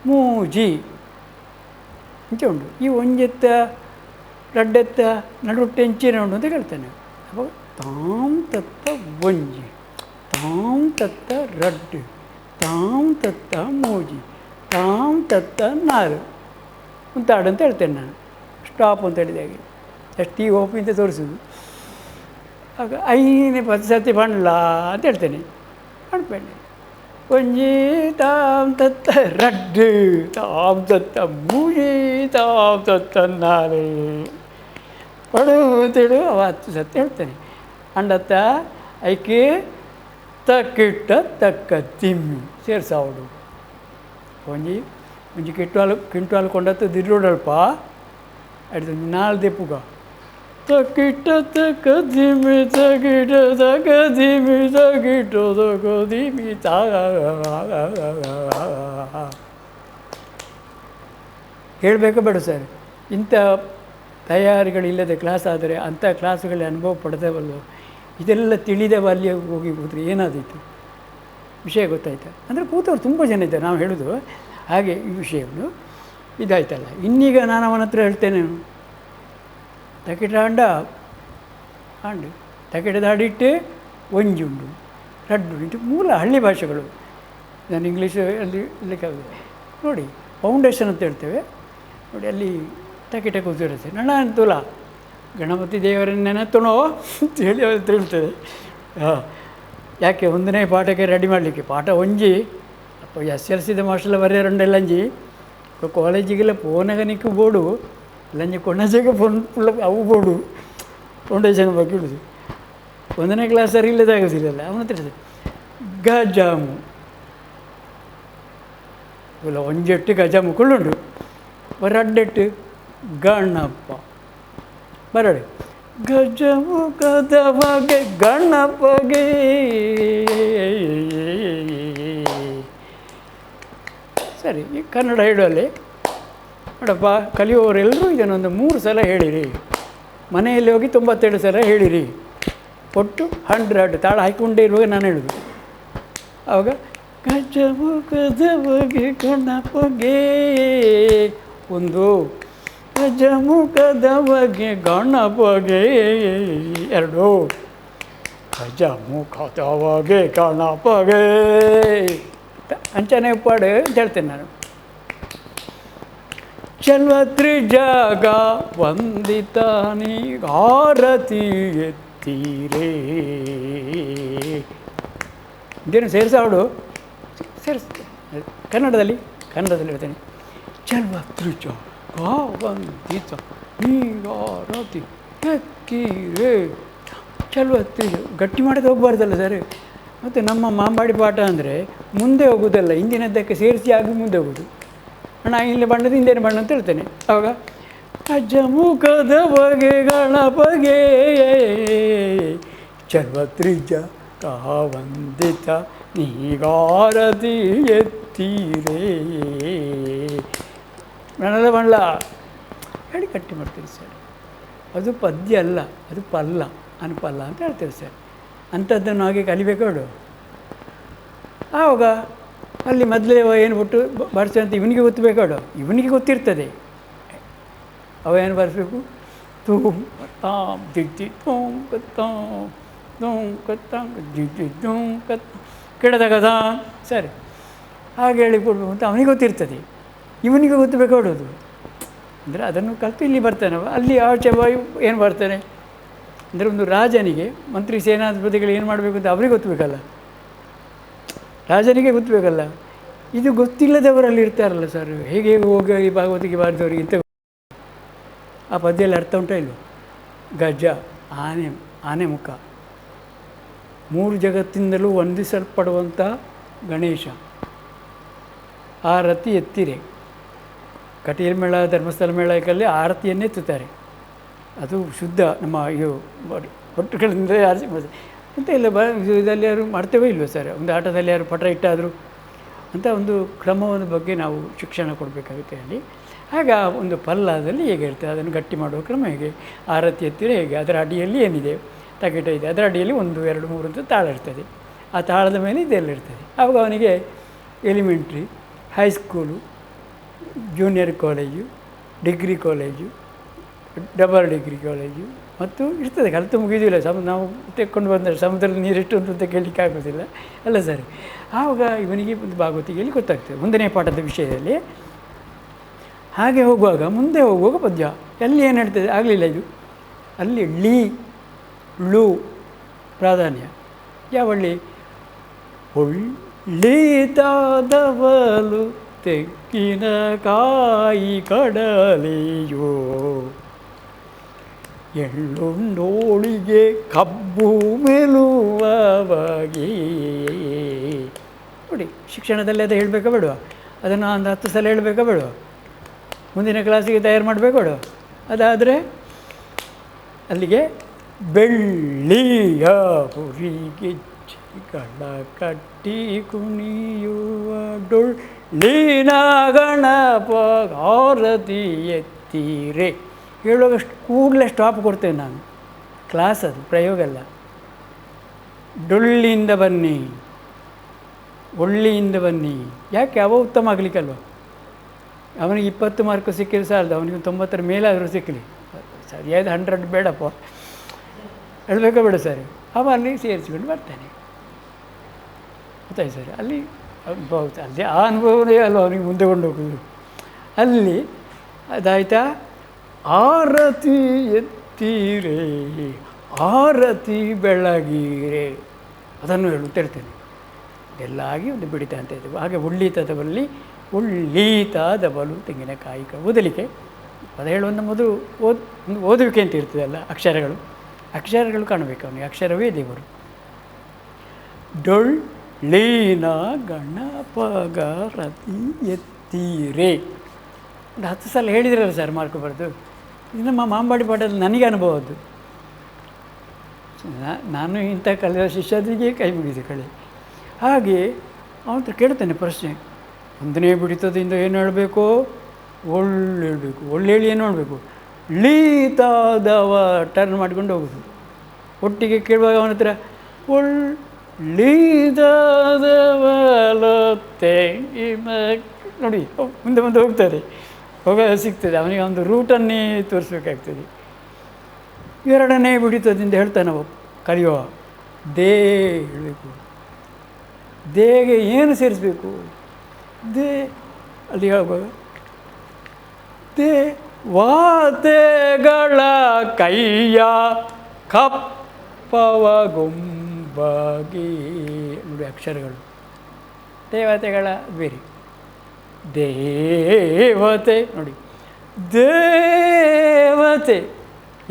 ಮೂಜಿ ಇಂಚೆ ಉಂಡು ಈ ಒಂಜೆತ್ತ ರಡ್ಡೆತ್ತ ನಡುಟ್ಟೆ ಎಂಚಿನ ಉಂಡು ಅಂತ ಕೇಳ್ತಾನೆ ಅಪ್ಪ ತಾಮ್ ತತ್ತ ಒಂಜಿ ತಾಮ್ ತತ್ತ ರಡ್ಡು ತಾಮ್ ತತ್ತ ಮೂಜಿ ತಾಮ್ ತತ್ತ ನಾರು ಮುಂತಾಡು ಅಂತ ಹೇಳ್ತೇನೆ ನಾನು ಸ್ಟಾಪ್ ಅಂತ ಹೇಳಿದಾಗೆ ಎಷ್ಟು ಈ ಓಪಿ ಅಂತ ತೋರಿಸೋದು ಆಗ ಐನೇ ಸತಿ ಬಣ್ಣ ಅಂತ ಹೇಳ್ತೇನೆ ಮಾಡ್ಬೇಡಿ ಒಂಜಿ ತಾಮ್ ತತ್ತ ರಡ್ಡು ತಾಮ್ ತತ್ತ ಮೂಜಿ ತಾಮ್ ತತ್ತ ನಾರು ಪಡು ಅಂತೇಳು ಅವ ಹತ್ತು ಸತಿ ಹೇಳ್ತೇನೆ ಅಂಡತ್ತ ಐಕೆ ತಕ್ಕಿಟ್ಟ ತಕ್ಕ ತಿಮ್ಮಿ ಸೇರ್ಸಾವಡು ಒಂಜಿ ಒಂಜಿ ಕಿಟ್ವಾಲು ಕಿಂಟ್ವಾಲು ಕೊಂಡತ್ತು ದಿರೋಡಲ್ಪ ಅಡ್ದು ನಾಲ್ ದೆಪ್ಪುಗ ತಕ್ಕಿಟ್ಟ ತಕ್ಕ ದಿಮಿ ತಗಿಟ ತಕ ದಿಮಿ ತಗಿಟ ತಕ ದಿಮಿ ತಾ ಹೇಳಬೇಕು ಬೇಡ ಸರ್. ಇಂಥ ತಯಾರಿಗಳಿಲ್ಲದೆ ಕ್ಲಾಸ್ ಆದರೆ ಅಂಥ ಕ್ಲಾಸುಗಳ ಅನುಭವ ಪಡೆದವಲ್ಲ ಇದೆಲ್ಲ ತಿಳಿದೆ ಅಲ್ಲಿ ಹೋಗಿ ಕೂತ್ರೆ ಏನಾದೀತು? ವಿಷಯ ಗೊತ್ತಾಯ್ತಾ? ಅಂದರೆ ಕೂತವ್ರು ತುಂಬ ಜನ ಇದ್ದಾರೆ, ನಾವು ಹೇಳೋದು ಹಾಗೆ ಈ ವಿಷಯವನ್ನು. ಇದಾಯ್ತಲ್ಲ. ಇನ್ನೀಗ ನಾನು ಅವನ ಹತ್ರ ಹೇಳ್ತೇನೆ. ಅಂಡ ಅಂಡು ತಕಿಟದ ಒಂಜಿ ಒಂಜುಂಡು ರಡ್ಡು ಇದು ಮೂಲ ಹಳ್ಳಿ ಭಾಷೆಗಳು. ನಾನು ಇಂಗ್ಲೀಷ್ ಅಲ್ಲಿ ಇರಲಿಕ್ಕಾಗುತ್ತೆ ನೋಡಿ ಫೌಂಡೇಶನ್ ಅಂತ ಹೇಳ್ತೇವೆ. ನೋಡಿ, ಅಲ್ಲಿ ತಕಿಟ ಕೂತಿರುತ್ತೆ ನನ್ನ ಅಂತೂಲ ಗಣಪತಿ ದೇವರನ್ನ ನೆನೆತ್ತಣೋ ಅಂತ ಹೇಳಿ ಅವ್ರು ತಿಳ್ತದೆ ಹಾಂ, ಯಾಕೆ ಒಂದನೇ ಪಾಠಕ್ಕೆ ರೆಡಿ ಮಾಡಲಿಕ್ಕೆ? ಪಾಠ ಒಂಜಿ ಅಪ್ಪ ಎಸ್ ಎಲ್ ಸಿದ ಮಾಸ್ಟರ್ಲ ಅಂಜಿ ಕಾಲೇಜಿಗೆಲ್ಲ ಪೋನಗನಿಕ್ಕೆ ಬೋಡು. ಲಂಜಿ ಕೊಣಜೆಗೆ ಫೋನ್ ಫುಲ್ ಅವು ಬೋಡು ಫೌಂಡೇಶನ್ ಬಗ್ಗೆ ಇಡುದು ಒಂದನೇ ಕ್ಲಾಸ್ ಸರಿ ಇಲ್ಲದಾಗೋದಿಲ್ಲಲ್ಲ ಅವನ ಹತ್ರ ಗಜಾಮು ಇಲ್ಲ ಒಂಜೆಟ್ಟು ಗಜಾಮು ಕೊಳ್ಳುಂಡು ಬರಡ್ಡೆಟ್ಟು ಗಣಪ ಬರಡೆ ಗಜಮು ಕದ ಬಗೆ ಗಣಪಗೆ ಸರಿ ಈ ಕನ್ನಡ ಹೇಳುವಲ್ಲಿ ನೋಡಪ್ಪ ಕಲಿಯುವವರೆಲ್ಲರೂ ಇದನ್ನೊಂದು ಮೂರು ಸಲ ಹೇಳಿರಿ. ಮನೆಯಲ್ಲಿ ಹೋಗಿ ತೊಂಬತ್ತೆರಡು ಸಲ ಹೇಳಿರಿ. ಒಟ್ಟು ಹಂಡ್ರೆಡ್ ತಾಳ ಹಾಕಿಕೊಂಡೇ ಇರುವಾಗ ನಾನು ಹೇಳುದು. ಆವಾಗ ಗಜಮುಖದ ಬಗೆ ಗಣಪಗೆ ಒಂದು ಗಜಮುಖದ ಬಗೆ ಗಣಪಗೆ, ಎರಡು ಗಜಮುಖದ ಬಗೆ ಗಣಪಗೆ. ಅಂಚನೆ ಪಾಡು ಅಂತ ಹೇಳ್ತೇನೆ ನಾನು. ಚಲ್ವತ್ರಿ ಜಾಗ ವಂದಿತಾನಿ ಆರತಿ ಎತ್ತೀರೇ. ಇದೇನು ಅವಳು. ಸೇರಿಸ ಕನ್ನಡದಲ್ಲಿ ಕನ್ನಡದಲ್ಲಿ ಹೇಳ್ತೇನೆ. ಚಲ್ವತ್ರಿ ಜಾಗ ವಂದಿತ ನೀರಾರತಿ ಎತ್ತೀರೇ. ಚಲ್ವತ್ರಿ ಗಟ್ಟಿ ಮಾಡಿದ ಹೋಗ್ಬಾರ್ದಲ್ಲ ಸರ್. ಮತ್ತು ನಮ್ಮ ಮಾಂಬಾಡಿ ಪಾಠ ಅಂದರೆ ಮುಂದೆ ಹೋಗೋದಲ್ಲ ಹಿಂದಿನದ್ದಕ್ಕೆ ಸೇರಿಸಿ ಆಗಿ ಮುಂದೆ ಹೋಗೋದು. ಅಣ್ಣ, ಇಲ್ಲಿ ಬಣ್ಣದ ಹಿಂದೇನು ಬಣ್ಣ ಅಂತ ಹೇಳ್ತೇನೆ. ಆವಾಗ ಅಜ್ಜ ಮುಖದ ಬಗೆ ಚರ್ವತ್ರಿಜ ಕಾವಂದಿತ ನೀಗಾರದಿ ಎತ್ತೀರೇ. ಬಣ್ಣದ ಬಣ್ಣ. ಹೇಳಿ ಕಟ್ಟಿ ಮಾಡ್ತೀರಿ ಸರ್. ಅದು ಪದ್ಯ ಅಲ್ಲ, ಅದು ಪಲ್ಲ, ಅನುಪಲ್ಲ ಅಂತ ಹೇಳ್ತೇವೆ ಸರ್. ಅಂಥದ್ದನ್ನು ಹಾಗೆ ಕಲಿಬೇಕು ಆವಾಗ ಅಲ್ಲಿ ಮೊದಲೇ ಏನು ಬಿಟ್ಟು ಬರ್ಸ ಅಂತ ಇವನಿಗೆ ಗೊತ್ತಬೇಕಾಡು. ಇವನಿಗೆ ಗೊತ್ತಿರ್ತದೆ. ಅವ ಏನು ಬರಬೇಕು ತೂಮ್ ತಾಮ್ ಜಿಜ್ಜಿ ತೂಮ್ ಕತ್ತಾಂ ತೂಮ್ ಕತ್ತಾಂ, ಜಿಜ್ಜಿ ತೂಮ್ ಕತ್ ಕದಾ ಸರಿ. ಹಾಗೆ ಹೇಳಿ ಕೊಡ್ಬೇಕು ಅಂತ ಅವನಿಗೆ ಗೊತ್ತಿರ್ತದೆ. ಇವನಿಗೆ ಗೊತ್ತಬೇಕಾಡೋದು ಅಂದರೆ ಅದನ್ನು ಕಲಿತು ಇಲ್ಲಿ ಬರ್ತಾನೆ. ಅಲ್ಲಿ ಆಚೆ ಬಾಯಿ ಏನು ಬರ್ತಾನೆ ಅಂದರೆ ಒಂದು ರಾಜನಿಗೆ ಮಂತ್ರಿ ಸೇನಾಧಿಪತಿಗಳು ಏನು ಮಾಡಬೇಕು ಅಂತ ಅವರಿಗೆ ಗೊತ್ತಬೇಕಲ್ಲ. ರಾಜನಿಗೆ ಗೊತ್ತಬೇಕಲ್ಲ ಇದು ಗೊತ್ತಿಲ್ಲದವರಲ್ಲಿ ಇರ್ತಾರಲ್ಲ ಸರ್ ಹೇಗೆ ಹೇಗೆ ಹೋಗಿ ಭಾಗವತಿಗೆ ಬಾರಿದವರಿಗೆ ಇಂಥ ಆ ಪದ್ಯದಲ್ಲಿ ಅರ್ಥ ಉಂಟ ಇಲ್ವ? ಗಜ, ಆನೆ ಆನೆ ಮುಖ. ಮೂರು ಜಗತ್ತಿಂದಲೂ ವಂದಿಸಲ್ಪಡುವಂಥ ಗಣೇಶ. ಆರತಿ ಎತ್ತಿರೆ. ಕಟೀಲ್ ಮೇಳ ಧರ್ಮಸ್ಥಳ ಮೇಳಕ್ಕಲ್ಲಿ ಆರತಿಯನ್ನೇ ಎತ್ತುತ್ತಾರೆ ಅದು ಶುದ್ಧ ನಮ್ಮ ಇದು ಹೊಟ್ಟುಗಳಿಂದ ಆರಿಸಿ ಅಂತ ಇಲ್ಲ, ಬ ಇದು ಇದರಲ್ಲಿ ಯಾರು ಮಾಡ್ತೇವೋ ಇಲ್ವೋ ಸರ್? ಒಂದು ಆಟದಲ್ಲಿ ಯಾರು ಪಟ ಇಟ್ಟಾದರೂ ಅಂತ ಒಂದು ಕ್ರಮವನ್ನು ಬಗ್ಗೆ ನಾವು ಶಿಕ್ಷಣ ಕೊಡಬೇಕಾಗುತ್ತೆ ಅಲ್ಲಿ. ಆಗ ಒಂದು ಪಲ್ಲದಲ್ಲಿ ಹೇಗೆ ಇರ್ತದೆ? ಅದನ್ನು ಗಟ್ಟಿ ಮಾಡುವ ಕ್ರಮ ಹೇಗೆ? ಆರತಿ ಎತ್ತಿರ ಹೇಗೆ? ಅದರ ಅಡಿಯಲ್ಲಿ ಏನಿದೆ? ತಗಟ ಇದೆ. ಅದರ ಅಡಿಯಲ್ಲಿ ಒಂದು, ಎರಡು, ಮೂರು ಅಂತ ತಾಳ ಇರ್ತದೆ. ಆ ತಾಳದ ಮೇಲೆ ಇದೆಲ್ಲ ಇರ್ತದೆ. ಆವಾಗ ಅವನಿಗೆ elementary high school junior college, degree college, double degree college ಮತ್ತು ಇರ್ತದೆ, ಕಲಿತು ಮುಗಿದಿಲ್ಲ ಸಮ, ನಾವು ತೆಕ್ಕೊಂಡು ಬಂದರೆ ಸಮುದ್ರದ ನೀರಿಟ್ಟು ಅಂತ ಕೇಳಲಿಕ್ಕೆ ಆಗೋದಿಲ್ಲ ಅಲ್ಲ ಸರ್. ಆವಾಗ ಇವನಿಗೆ ಒಂದು ಭಾಗವತಿಗೆಯಲ್ಲಿ ಗೊತ್ತಾಗ್ತದೆ. ಮುಂದನೇ ಪಾಠದ ವಿಷಯದಲ್ಲಿ, ಹಾಗೆ ಹೋಗುವಾಗ, ಮುಂದೆ ಹೋಗುವಾಗ ಪದ್ಯ. ಅಲ್ಲಿ ಏನು ಹೇಳ್ತದೆ? ಆಗಲಿಲ್ಲ ಇದು. ಅಲ್ಲಿ ಳಿ, ಳು ಪ್ರಾಧಾನ್ಯ. ಯಾವಳ್ಳಿ ಒಳ್ಳಿತಾದವಲು ತೆಕ್ಕಿನಕಾಯಿ ಕಡಲೆಯೋ ಎಳ್ಳುಂಡೋಳಿಗೆ ಕಬ್ಬು ಮೆಲುವವಾಗಿ. ನೋಡಿ, ಶಿಕ್ಷಣದಲ್ಲಿ ಅದು ಹೇಳಬೇಕಾ ಬೇಡುವ? ಅದನ್ನು ಒಂದು ಹತ್ತು ಸಲ ಹೇಳಬೇಕಾ ಬೇಡುವ? ಮುಂದಿನ ಕ್ಲಾಸಿಗೆ ತಯಾರು ಮಾಡಬೇಕು ಬೇಡುವ? ಅದಾದರೆ ಅಲ್ಲಿಗೆ ಬೆಳ್ಳಿಯ ಹುರಿಗಿಚ್ಚಿಗಳ ಕಟ್ಟಿ ಕುಣಿಯುವ ಡೊಳ್ಳಿನ ಗಣಪ ಆರತಿ ಎತ್ತೀರೆ ಹೇಳುವಾಗ ಕೂಡಲೇ ಸ್ಟಾಪ್ ಕೊಡ್ತೇನೆ ನಾನು. ಕ್ಲಾಸ್ ಅದು, ಪ್ರಯೋಗ ಅಲ್ಲ. ಡೊಳ್ಳಿಯಿಂದ ಬನ್ನಿ, ಒಳ್ಳಿಯಿಂದ ಬನ್ನಿ. ಯಾಕೆ? ಅವ ಉತ್ತಮ ಆಗಲಿಕ್ಕಲ್ವ? ಅವನಿಗೆ ಇಪ್ಪತ್ತು ಮಾರ್ಕು ಸಿಕ್ಕಿದ್ರೆ ಸಾಲದು, ಅವನಿಗೆ ತೊಂಬತ್ತರ ಮೇಲಾದರೂ ಸಿಕ್ಕಲಿ ಸರಿಯಾದ ಹಂಡ್ರೆಡ್ ಬೇಡಪ್ಪ. ಹೇಳಬೇಕಾ ಬೇಡ ಸರ್ ಅವ ಅಲ್ಲಿ ಸೇರಿಸ್ಕೊಂಡು ಬರ್ತಾನೆ. ಗೊತ್ತಾಯ್ತು ಸರ್ ಅಲ್ಲಿ ಅಲ್ಲಿ ಆ ಅನುಭವನೇ ಅಲ್ವ ಅವನಿಗೆ ಮುಂದೆ ಕೊಂಡು ಹೋಗೋದು ಅಲ್ಲಿ ಅದಾಯ್ತಾ? ಆರತಿ ಎತ್ತೀರೆ, ಆರತಿ ಬೆಳಗೀರೆ. ಅದನ್ನು ಹೇಳುತ್ತಿರ್ತೇನೆ ಆಗಿ ಒಂದು ಬಿಡಿತ ಅಂತ ಇದ್ದೇವೆ ಹಾಗೆ ಉಳ್ಳೀತದ ಬಲ್ಲಿ ಉಳ್ಳೀತಾದ ಬಲು ತೆಂಗಿನಕಾಯಿ ಓದಲಿಕ್ಕೆ. ಪದ ಹೇಳುವಂಥ ಮೊದಲು ಓದ್ ಓದುವಿಕೆ ಅಂತ ಇರ್ತದಲ್ಲ ಅಕ್ಷರಗಳು. ಅಕ್ಷರಗಳು ಕಾಣಬೇಕು ಅವನಿಗೆ. ಅಕ್ಷರವೇ ದೇವರು. ಡೊಳ್ ಲೀನ ಗಣಪಗರತಿ ಎತ್ತೀರೆ. ಒಂದು ಹತ್ತು ಸಲ ಹೇಳಿದ್ರಲ್ಲ ಸರ್ ಮಾರ್ಕೋಬಾರ್ದು ಬರೆದು? ಇದು ನಮ್ಮ ಮಾಂಬಾಡಿ ಪಾಠದಲ್ಲಿ ನನಗೆ ಅನುಭವ ಅದು. ನಾನು ಇಂಥ ಕಲೆಯ ಶಿಷ್ಯರಿಗೆ ಕೈ ಮುಗಿದೆ ಕಳೆ. ಹಾಗೆ ಅವನತ್ರ ಕೇಳ್ತಾನೆ ಪ್ರಶ್ನೆ. ಒಂದನೇ ಬಿಡಿತದಿಂದ ಏನು ಹೇಳಬೇಕು? ಒಳ್ಳೆ ಹೇಳಬೇಕು. ಒಳ್ಳೆ ಹೇಳಿ ಏನು ಹೇಳಬೇಕು ಲೀತಾದವ ಟರ್ನ್ ಮಾಡ್ಕೊಂಡು ಹೋಗೋದು. ಒಟ್ಟಿಗೆ ಕೇಳುವಾಗ ಅವನ ಹತ್ರ ಒಳ್ಳೀದಾದವಲತ್ತೆ ನೋಡಿ ಮುಂದೆ ಮುಂದೆ ಹೋಗ್ತಾರೆ. ಹೋಗ ಸಿಗ್ತದೆ. ಅವನಿಗೆ ಒಂದು ರೂಟನ್ನೇ ತೋರಿಸ್ಬೇಕಾಗ್ತದೆ. ಎರಡನೇ ಬಿಡಿತದಿಂದ ಹೇಳ್ತಾನೆ ಅವ ಕಲಿಯುವ. ದೇ ಹೇಳಬೇಕು. ದೇಗೆ ಏನು ಸೇರಿಸ್ಬೇಕು? ದೇ, ಅಲ್ಲಿ ಹೇಳ್ಬೋದು. ದೇ ವಾತೆಗಳ ಕೈಯ ಕಪ್ಪವ ಗುಂಬಗಿ. ನೋಡಿ ಅಕ್ಷರಗಳು. ದೇವತೆಗಳ ಬೇರೆ. ದೇವತೆ, ನೋಡಿ. ದೇವತೆ.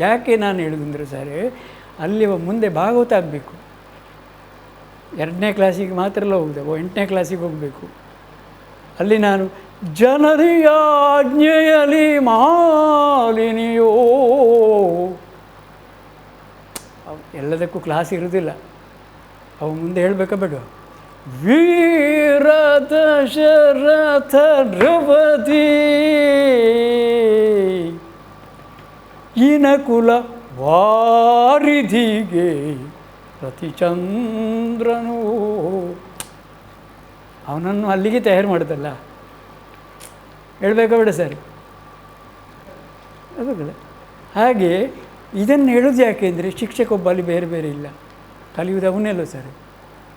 ಯಾಕೆ ನಾನು ಹೇಳುದಂದ್ರೆ ಸರ್, ಅಲ್ಲಿ ಮುಂದೆ ಭಾಗವತ ಆಗಬೇಕು. ಎರಡನೇ ಕ್ಲಾಸಿಗೆ ಮಾತ್ರ ಹೋಗಿದೆ ಎಂಟನೇ ಕ್ಲಾಸಿಗೆ ಹೋಗಬೇಕು. ಅಲ್ಲಿ ನಾನು ಜನರಿಯ ಆಜ್ಞೆಯಲ್ಲಿ ಮಾಲಿನಿಯೋ. ಎಲ್ಲದಕ್ಕೂ ಕ್ಲಾಸ್ ಇರುವುದಿಲ್ಲ ಅವು ಮುಂದೆ ಹೇಳಬೇಕಾ ಬೇಡ. ವೀರ ದಶರಥ ದ್ರೌಪದಿ. ಇನಕುಲ ವಾರಿಧಿಗೆ ಪ್ರತಿಚಂದ್ರನು. ಅವನನ್ನು ಅಲ್ಲಿಗೆ ತಯಾರು ಮಾಡಿದಲ್ಲ? ಹೇಳಬೇಕಾ ಬೇಡ ಸರ್? ಹಾಗೆ ಇದನ್ನು ಹೇಳೋದು ಯಾಕೆಂದರೆ ಶಿಕ್ಷಕ ಅಲ್ಲಿ ಬೇರೆ ಬೇರೆ ಇಲ್ಲ. ಕಲಿಯುವುದು ಅವನೆಲ್ಲ ಸರ್.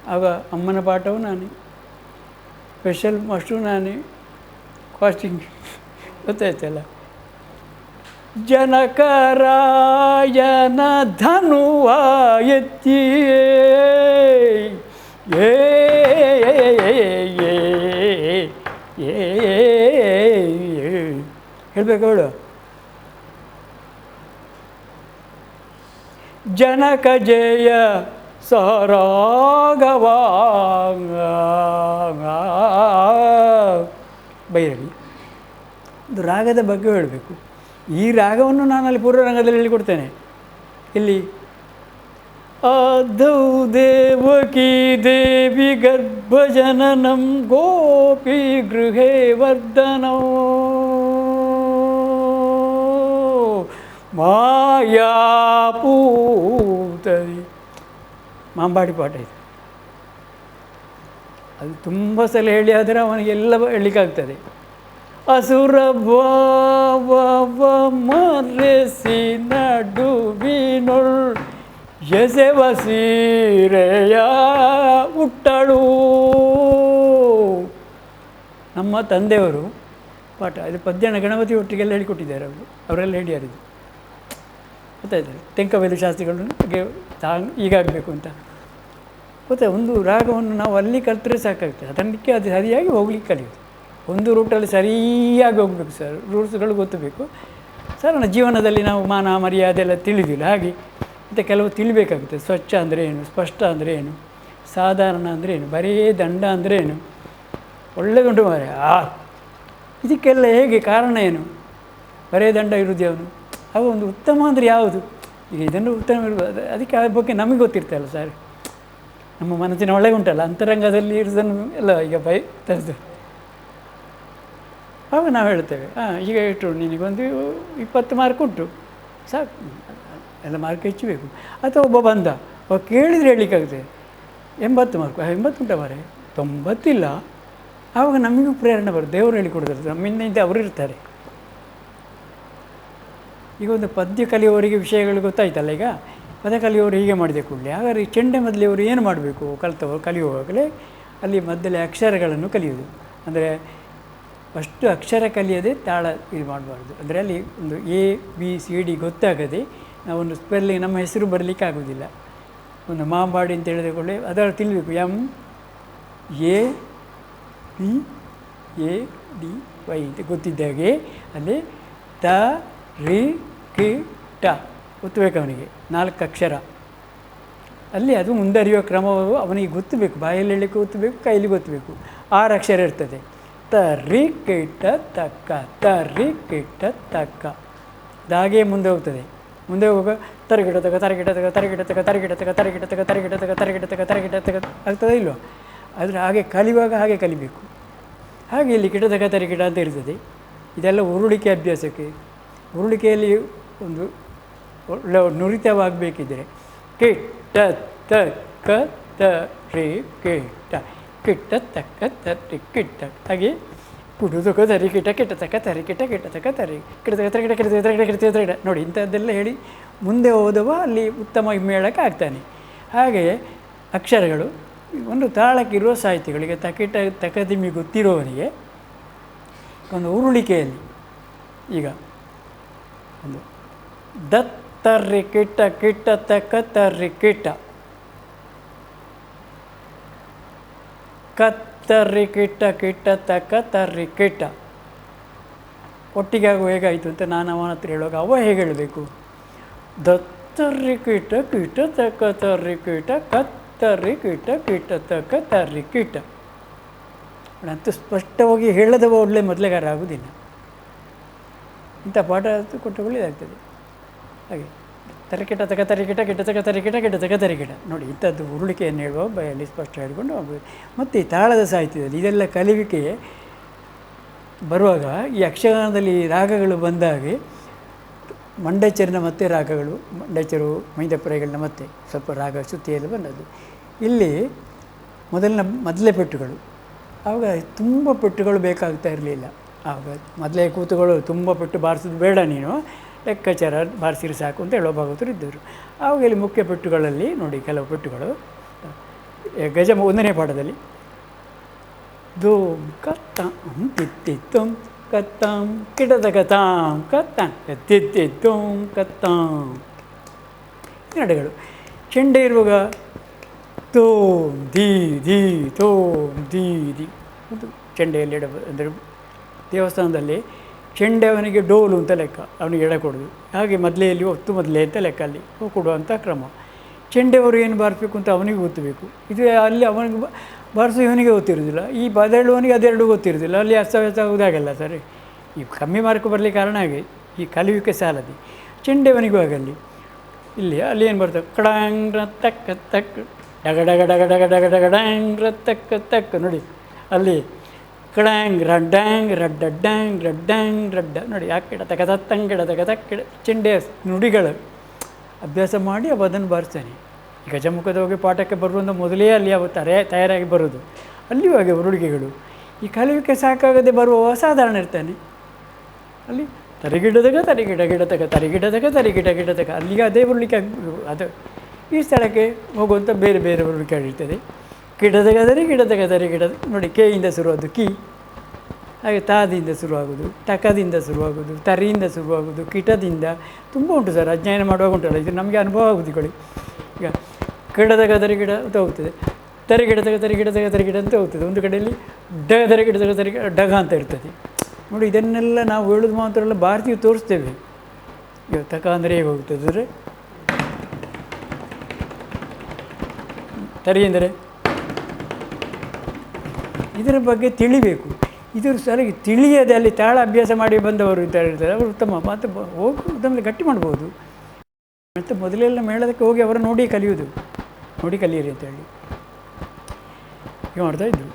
ಆಗ ಅಮ್ಮನ ಪಾಠವು ನಾನೇ. ಸ್ಪೆಷಲ್ ಮಾಸ್ಟ್ರು ನಾನೇ. ಕಾಸ್ಟಿಂಗ್ ಗೊತ್ತಾಯ್ತಲ್ಲ? ಜನಕರಾಯನ ಧನುವ ಎತ್ತಿ ಏ. ಹೇಳ್ಬೇಕು ಅವಳು. ಜನಕ ಜಯ ಸರಾಗವ ಬೈರವಿ ಒಂದು ರಾಗದ ಬಗ್ಗೆ ಹೇಳಬೇಕು ಈ ರಾಗವನ್ನು ನಾನು ಅಲ್ಲಿ ಪೂರ್ವರಂಗದಲ್ಲಿ ಹೇಳಿಕೊಡ್ತೇನೆ ಇಲ್ಲಿ ಆದೌ ದೇವಕಿ ದೇವಿ ಗರ್ಭಜನನಂ ಗೋಪಿ ಗೃಹೇ ವರ್ಧನೋ ಮಾಯಾಪೂತರಿ ಮಾಂಬಾಡಿ ಪಾಠ ಇದು. ಅದು ತುಂಬ ಸಲ ಹೇಳಿ ಆದರೆ ಅವನಿಗೆಲ್ಲ ಹೇಳಲಿಕ್ಕಾಗ್ತದೆ. ಅಸುರ ಭಾವ ಮರೆಸಿ ನಡುವಿನೊಳ್ ಎಸೆವ ಸೀರೆಯ ಹುಟ್ಟಳು. ನಮ್ಮ ತಂದೆಯವರು ಪಾಠ ಅದು ಪದ್ಯನ ಗಣಪತಿ ಒಟ್ಟಿಗೆಲ್ಲ ಹೇಳಿಕೊಟ್ಟಿದ್ದಾರೆ ಅವರು. ಅವರೆಲ್ಲ ಹೇಳಿಯಾರಿದ್ದು ಗೊತ್ತಾಯ್ತಾರೆ ತೆಂಕವೇಲು ಶಾಸ್ತ್ರಿಗಳು ಈಗ ಈಗಾಗಬೇಕು ಅಂತ. ಗೊತ್ತಾ ಒಂದು ರಾಗವನ್ನು ನಾವು ಅಲ್ಲಿ ಕಲ್ತರೆ ಸಾಕಾಗ್ತದೆ ಅದಕ್ಕೆ ಅದು ಸರಿಯಾಗಿ ಹೋಗ್ಲಿಕ್ಕೆ ಕಲಿಯೋದು. ಒಂದು ರೂಟಲ್ಲಿ ಸರಿಯಾಗಿ ಹೋಗಬೇಕು ಸರ್. ರೂಲ್ಸ್ಗಳು ಗೊತ್ತಬೇಕು. ಸರ್, ನನ್ನ ಜೀವನದಲ್ಲಿ ನಾವು ಮಾನ, ಮರ್ಯಾದೆ ಎಲ್ಲ ತಿಳಿದಿಲ್ಲ. ಹಾಗೆ ಮತ್ತು ಕೆಲವು ತಿಳಿಬೇಕಾಗುತ್ತೆ. ಸ್ವಚ್ಛ ಅಂದರೆ ಏನು? ಸ್ಪಷ್ಟ ಅಂದರೆ ಏನು? ಸಾಧಾರಣ ಅಂದರೆ ಏನು? ಬರೀ ದಂಡ ಅಂದರೆ ಏನು? ಒಳ್ಳೆದುಂಟು ಮಾರೆ ಆ, ಇದಕ್ಕೆಲ್ಲ ಹೇಗೆ ಕಾರಣ ಏನು? ಬರೇ ದಂಡ ಇರುವುದು ಅವನು ಅವು ಒಂದು ಉತ್ತಮ ಅಂದರೆ ಯಾವುದು? ಈಗ ಇದನ್ನು ಉತ್ತಮ ಇರ್ಬೋದು ಅದಕ್ಕೆ ಆ ಬಗ್ಗೆ ನಮಗೆ ಗೊತ್ತಿರ್ತಲ್ಲ ಸರ್. ನಮ್ಮ ಮನಸ್ಸಿನ ಒಳಗೆ ಉಂಟಲ್ಲ, ಅಂತರಂಗದಲ್ಲಿ ಇರೋದನ್ನು ಎಲ್ಲ ಈಗ ಬೈ ತರದು. ಆವಾಗ ನಾವು ಹೇಳ್ತೇವೆ ಹಾಂ ಈಗ ಇಟ್ಟು ನಿನಗೊಂದು ಇಪ್ಪತ್ತು ಮಾರ್ಕ್ ಉಂಟು. ಸಾಕು, ಎಲ್ಲ ಮಾರ್ಕ್ ಹೆಚ್ಚಬೇಕು ಅಥವಾ ಒಬ್ಬ ಬಂದ ಅವ ಕೇಳಿದರೆ ಹೇಳಲಿಕ್ಕಾಗುತ್ತೆ, ಎಂಬತ್ತು ಮಾರ್ಕ್ ಎಂಬತ್ತು ಉಂಟ ಮಾರೆ ತೊಂಬತ್ತಿಲ್ಲ. ಆವಾಗ ನಮಗೂ ಪ್ರೇರಣೆ ಬರುತ್ತೆ, ದೇವರು ಹೇಳಿಕೊಡ್ತಾರೆ ನಮ್ಮಿಂದ ಅವರು ಇರ್ತಾರೆ. ಈಗ ಒಂದು ಪದ್ಯ ಕಲಿಯುವವರಿಗೆ ವಿಷಯಗಳು ಗೊತ್ತಾಯ್ತಲ್ಲ ಈಗ? ಪದ ಕಲಿಯುವವರು ಹೀಗೆ ಮಾಡಿದೆ ಕೂಡಲೇ. ಹಾಗಾದರೆ ಚೆಂಡೆ ಮೊದಲಿಯವರು ಏನು ಮಾಡಬೇಕು? ಕಲಿತವರು ಕಲಿಯುವಾಗಲೇ ಅಲ್ಲಿ ಮೊದಲೇ ಅಕ್ಷರಗಳನ್ನು ಕಲಿಯೋದು ಅಂದರೆ ಫಸ್ಟು ಅಕ್ಷರ ಕಲಿಯದೆ ತಾಳ ಇದು ಮಾಡಬಾರ್ದು. ಅಂದರೆ ಅಲ್ಲಿ ಒಂದು ಎ, ಬಿ, ಸಿ, ಡಿ ಗೊತ್ತಾಗದೆ ನಾವೊಂದು ಸ್ಪೆಲ್ಲಿಗೆ ನಮ್ಮ ಹೆಸರು ಬರಲಿಕ್ಕೆ ಆಗೋದಿಲ್ಲ ಒಂದು ಮಾಂಬಾಡಿ ಅಂತ ಹೇಳಿದ ಕೂಡಲೇ ಅದರ ತಿಳಿಬೇಕು. M A, P, A, D, Y ಅಂತ ಗೊತ್ತಿದ್ದಾಗೆ ಅಲ್ಲಿ ತ, ರಿ, ಕಿ, ಟ. ಗೊತ್ತಬೇಕು ಅವನಿಗೆ ನಾಲ್ಕು ಅಕ್ಷರ. ಅಲ್ಲಿ ಅದು ಮುಂದರಿಯುವ ಕ್ರಮವು ಅವನಿಗೆ ಗೊತ್ತಬೇಕು. ಬಾಯಲ್ಲಿ ಹೇಳಲಿಕ್ಕೆ ಗೊತ್ತಬೇಕು ಕೈಲಿ ಗೊತ್ತಬೇಕು. ಆರು ಅಕ್ಷರ ಇರ್ತದೆ. ತ, ರಿ ಕಿಟ್ಟ ತಕ್ಕ ತ ರಿ ಕಿಟ್ಟ ತಕ್ಕ ಹಾಗೆ ಮುಂದೆ ಹೋಗ್ತದೆ. ಮುಂದೆ ಹೋಗುವಾಗ ತರಗಿಡ ತಗ ತರಗಿಡ ತಗ ತರಗಿಡ ತಗ ತರಗಿಡ ತಗ ತರಗಿಡ ತಗ ತರಗಿಡ ತಗ ತರಗಿಡ ತಗ ತರಗಿಡ ತಗ ಆಗ್ತದೆ ಇಲ್ವೋ? ಆದರೆ ಹಾಗೆ ಕಲಿಯುವಾಗ ಹಾಗೆ ಕಲಿಬೇಕು. ಹಾಗೆ ಇಲ್ಲಿ ಗಿಡ ತಗ ತರಗಿಡ ಅಂತ ಇರ್ತದೆ. ಇದೆಲ್ಲ ಉರುಳಿಕೆ ಅಭ್ಯಾಸಕ್ಕೆ. ಉರುಳಿಕೆಯಲ್ಲಿ ಒಂದು ನುರಿತವಾಗಬೇಕಿದ್ರೆ. ಕಿಟ್ಟ ಟ ತ ರಿ ಕಿಟ್ಟ ಕಿಟ್ಟ ತಕ್ಕ ತರಿ ಕಿಟ್ಟ. ಹಾಗೆ ಕುಡುದಕ ತರಿ ಕಿಟ ಕಿಟ್ಟ ತಕ್ಕ ತರಿ ಕಿಟ ಕಿಟ್ಟ ತಕ್ಕ ತರಿ ಕಿಟ ತರಿ ಕಿಟ ಕಿಟ ಕಿಟ ಕಿಟ ತರಿ ನೋಡಿ, ಇಂಥದ್ದೆಲ್ಲ ಹೇಳಿ ಮುಂದೆ ಹೋದವ ಅಲ್ಲಿ ಉತ್ತಮ ಮೇಳಕ್ಕೆ ಆಗ್ತಾನೆ. ಹಾಗೆಯೇ ಅಕ್ಷರಗಳು, ಒಂದು ತಾಳಕ್ಕಿರುವ ಸಾಹಿತ್ಯಗಳಿಗೆ ತಕಿಟ, ತಕದಿಮಿ ಗೊತ್ತಿರೋವನಿಗೆ ಒಂದು ಉರುಳಿಕೆಯಲ್ಲಿ, ಈಗ ಒಂದು ದತ್ತರ್ರಿ ಕಿಟ್ಟ ಕಿಟ್ಟ ತಕ್ಕ ತರ್ರಿ ಕಿಟ್ಟ. ಕತ್ತರ್ರಿ ಕಿಟ್ಟ ಕಿಟ್ಟ ತಕ್ಕ ತರ್ರಿ ಕಿಟ್ಟ. ಒಟ್ಟಿಗೆ ಆಗುವ ಹೇಗಾಯಿತು ಅಂತ ನಾನು ಅವನ ಹತ್ರ ಹೇಳುವಾಗ ಅವ ಹೇಗೆ ಹೇಳಬೇಕು? ದತ್ತರ್ರಿ ಕಿಟ್ಟ ಕಿಟ್ಟ ತಕ್ಕ ತರ್ರಿ ಕಿಟ್ಟ ಕತ್ತರ್ರಿ ಕಿಟ್ಟ ಕಿಟ್ಟ ತಕ್ಕ ತರ್ರಿ ಕಿಟ್ಟ. ಅಂತೂ ಸ್ಪಷ್ಟವಾಗಿ ಹೇಳದವ ಒಳ್ಳೆ ಮೊದಲೇಗಾರ ಆಗುವುದಿಲ್ಲ ಇಂಥ ಪಾಠ ಕೊಟ್ಟು ಒಳ್ಳೆಯದಾಗ್ತದೆ ಹಾಗೆ. ತರಕಿಟ ತಕ ತರಿಕಿಟ, ಕಿಟ ತಕ ತರಿಕಿಟ, ಕಿಟ ತಕ ತರಿಕಿಟ. ನೋಡಿ, ಇಂಥದ್ದು ಉರುಳಿಕೆಯನ್ನು ಹೇಳುವ ಬಯಲ್ಲಿ ಸ್ಪಷ್ಟ ಹೇಳಿಕೊಂಡು ಮತ್ತು ಈ ತಾಳದ ಸಾಹಿತ್ಯದಲ್ಲಿ ಇದೆಲ್ಲ ಕಲಿವಿಕೆ ಬರುವಾಗ ಈ ಯಕ್ಷಗಾನದಲ್ಲಿ ರಾಗಗಳು ಬಂದಾಗೆ ಮಂಡೇಚರಿನ ಮತ್ತೆ ರಾಗಗಳು, ಮಂಡೇಚರು ಮೈದಪುರಗಳನ್ನ ಮತ್ತೆ ಸ್ವಲ್ಪ ರಾಗ ಸುತ್ತಿಯಲ್ಲಿ ಬಂದದ್ದು. ಇಲ್ಲಿ ಮೊದಲಿನ ಮೊದಲೇ ಪೆಟ್ಟುಗಳು. ಆವಾಗ ತುಂಬ ಪೆಟ್ಟುಗಳು ಬೇಕಾಗ್ತಾ ಇರಲಿಲ್ಲ. ಆವಾಗ ಮೊದಲೇ ಕೂತುಗಳು ತುಂಬ ಪೆಟ್ಟು ಬಾರಿಸೋದು ಬೇಡ ನೀನು. ಲೆಕ್ಕಾಚಾರ ಬಾರಿಸಿರಿ ಸಾಕು ಅಂತ ಹೇಳೋ ಭಾಗವತರು ಇದ್ದರು. ಆವಾಗ ಇಲ್ಲಿ ಮುಖ್ಯ ಪೆಟ್ಟುಗಳಲ್ಲಿ ನೋಡಿ ಕೆಲವು ಪೆಟ್ಟುಗಳು. ಗಜ ಒಂದನೇ ಪಾಠದಲ್ಲಿ. ಧೂಮ್ ಕತ್ತಾಂ ತಿತ್ತಿತ್ತುಂ ಕತ್ತಾಂ, ಕಿಡದ ಕತಾಂ ಕತ್ತಾಂ, ತಿತ್ತಿತ್ತುಂ ಕತ್ತಾಂ. ನಡೆಗಳು ಚೆಂಡೆ ಇರುವಾಗ ಧೀ ಧೀ ತೋಮ್ ಧೀ ದಿ ಅದು ಚೆಂಡೆಯಲ್ಲಿ ಇಡಬಹುದು ಅಂದರೆ ದೇವಸ್ಥಾನದಲ್ಲಿ ಚೆಂಡೆ ಅವನಿಗೆ ಡೋಲು ಅಂತ ಲೆಕ್ಕ ಅವನಿಗೆ ಎಡೆ ಕೊಡೋದು. ಹಾಗೆ ಮೊದಲೆಯಲ್ಲಿ ಒತ್ತು ಮೊದಲೇ ಅಂತ ಲೆಕ್ಕ ಅಲ್ಲಿ ಕೊಡುವಂಥ ಕ್ರಮ. ಚೆಂಡೆ ಅವರು ಏನು ಬಾರಿಸ್ಬೇಕು ಅಂತ ಅವನಿಗೆ ಗೊತ್ತಬೇಕು ಇದು ಅಲ್ಲಿ ಅವನಿಗೆ ಬಾರಿಸೋ ಇವನಿಗೆ ಗೊತ್ತಿರೋದಿಲ್ಲ. ಈ ಬದಳುವನಿಗೆ ಅದೆರಡು ಗೊತ್ತಿರೋದಿಲ್ಲ. ಅಲ್ಲಿ ಅಸ್ತವ್ಯಸ್ತ ಆಗೋದಾಗಲ್ಲ ಸರಿ. ಈ ಕಮ್ಮಿ ಮಾರ್ಕ್ ಬರಲಿ ಕಾರಣ ಹಾಗೆ. ಈ ಕಲಿಯುವಿಕೆ ಸಾಲದಿ. ಚೆಂಡೆವನಿಗೂ ಆಗಲ್ಲಿ ಇಲ್ಲಿ ಅಲ್ಲಿ ಏನು ಬರ್ತದೆ? ಕಡಾಂಗ್ ತಕ್ಕ ತಕ್ಕ, ಡಗ ಡಗ ಡಗ ಡಗ ಡಗ ಡಗ ಡಾಂಗ್ರ ತಕ್ಕ ತಕ್ಕ ನೋಡಿ. ಅಲ್ಲಿ ಕಡಾಂಗ್ ರಡ್ಡ್ಯಾಂಗ್ ರಡ್ಡ ಡ್ಯಾಂಗ್ ರಡ್ಡಾಂಗ್, ರಡ್ಡ. ನೋಡಿ, ಯಾಕೆ ಕಿಡ ತಕ ತಂಗಿಡ ತಕ ತಕ್ಕಿಡ ಚಿಂಡೆ, ನುಡಿಗಳು. ಅಭ್ಯಾಸ ಮಾಡಿ ಅದನ್ನು ಬಾರಿಸ್ತಾನೆ. ಈ ಗಜಮುಖದ ಹೋಗಿ ಪಾಠಕ್ಕೆ ಬರುವಂಥ ಮೊದಲೇ ಅಲ್ಲಿ ಅವು ತರೆ, ತಯಾರಾಗಿ ಬರೋದು ಅಲ್ಲಿಯೂ ಹಾಗೆ ಉರುಳಿಗೆಗಳು. ಈ ಕಲಿಯುವಿಕೆ ಸಾಕಾಗದೆ ಬರುವ ಅಸಾಧಾರಣ ಇರ್ತಾನೆ. ಅಲ್ಲಿ ತರಿಗಿಡದಾಗ ತರಿಗಿಡ ಗಿಡತಕ ತರಿಗಿಡದಾಗ ತರಿಗಿಡ ಗಿಡತಕ ಅಲ್ಲಿಗೆ ಅದೇ ಬರಲಿಕ್ಕೆ ಅದು ಈ ಸ್ಥಳಕ್ಕೆ ಹೋಗುವಂಥ ಬೇರೆ ಬೇರೆ ಉರುಳಿಕೆ ಆಗಿರ್ತದೆ. ಗಿಡದಾಗ ಗದರಿ, ಗಿಡದ ಗದರಿ ಗಿಡ ನೋಡಿ ಕೇಯಿಂದ ಶುರುವಾದ್ದು ಕಿ. ಹಾಗೆ ತಾದಿಂದ ಶುರುವಾಗೋದು ಟಕದಿಂದ ಶುರುವಾಗೋದು ತರಿಯಿಂದ ಶುರುವಾಗೋದು ಕಿಟದಿಂದ. ತುಂಬ ಉಂಟು ಸರ್, ಅಧ್ಯಯನ ಮಾಡುವಾಗ ಉಂಟಲ್ಲ, ಇದು ನಮಗೆ ಅನುಭವ ಆಗುದು ಕೊಡಿ ಈಗ ಗಿಡದ ಗದರಿ, ಗಿಡ ಅಂತ ಹೋಗ್ತದೆ ತರಿ, ಗಿಡದ ಗದರಿ ಗಿಡದ ಗದರಿ, ಗಿಡ ಅಂತ ಹೋಗ್ತದೆ ಒಂದು ಕಡೆಯಲ್ಲಿ ಡಗ ತರಿ ಗಿಡದ ಗಿಡ ಡಗ ಅಂತ ಇರ್ತದೆ. ನೋಡಿ ಇದನ್ನೆಲ್ಲ ನಾವು ಹೇಳೋದು ಮಾತ್ರ ಎಲ್ಲ ಭಾರತೀಯ ತೋರಿಸ್ತೇವೆ. ಈಗ ತಕ ಅಂದರೆ ಹೇಗೆ ಹೋಗ್ತದೆ ಅಂದರೆ, ತರಿ ಎಂದರೆ ಇದರ ಬಗ್ಗೆ ತಿಳಿಬೇಕು. ಇದ್ರ ಸಲಿಗೆ ತಿಳಿಯದೆ ಅಲ್ಲಿ ತಾಳ ಅಭ್ಯಾಸ ಮಾಡಿ ಬಂದವರು ಅಂತ ಹೇಳ್ತಾರೆ ಅವರು ಉತ್ತಮ ಮತ್ತು ಹೋಗಿ ಉತ್ತಮ ಗಟ್ಟಿ ಮಾಡ್ಬೋದು. ಮತ್ತು ಮೊದಲೆಲ್ಲ ಮೇಳದಕ್ಕೆ ಹೋಗಿ ಅವರು ನೋಡಿ ಕಲಿಯೋದು ನೋಡಿ ಕಲಿಯಿರಿ ಅಂತೇಳಿ ಮಾಡ್ತಾ ಇದ್ರು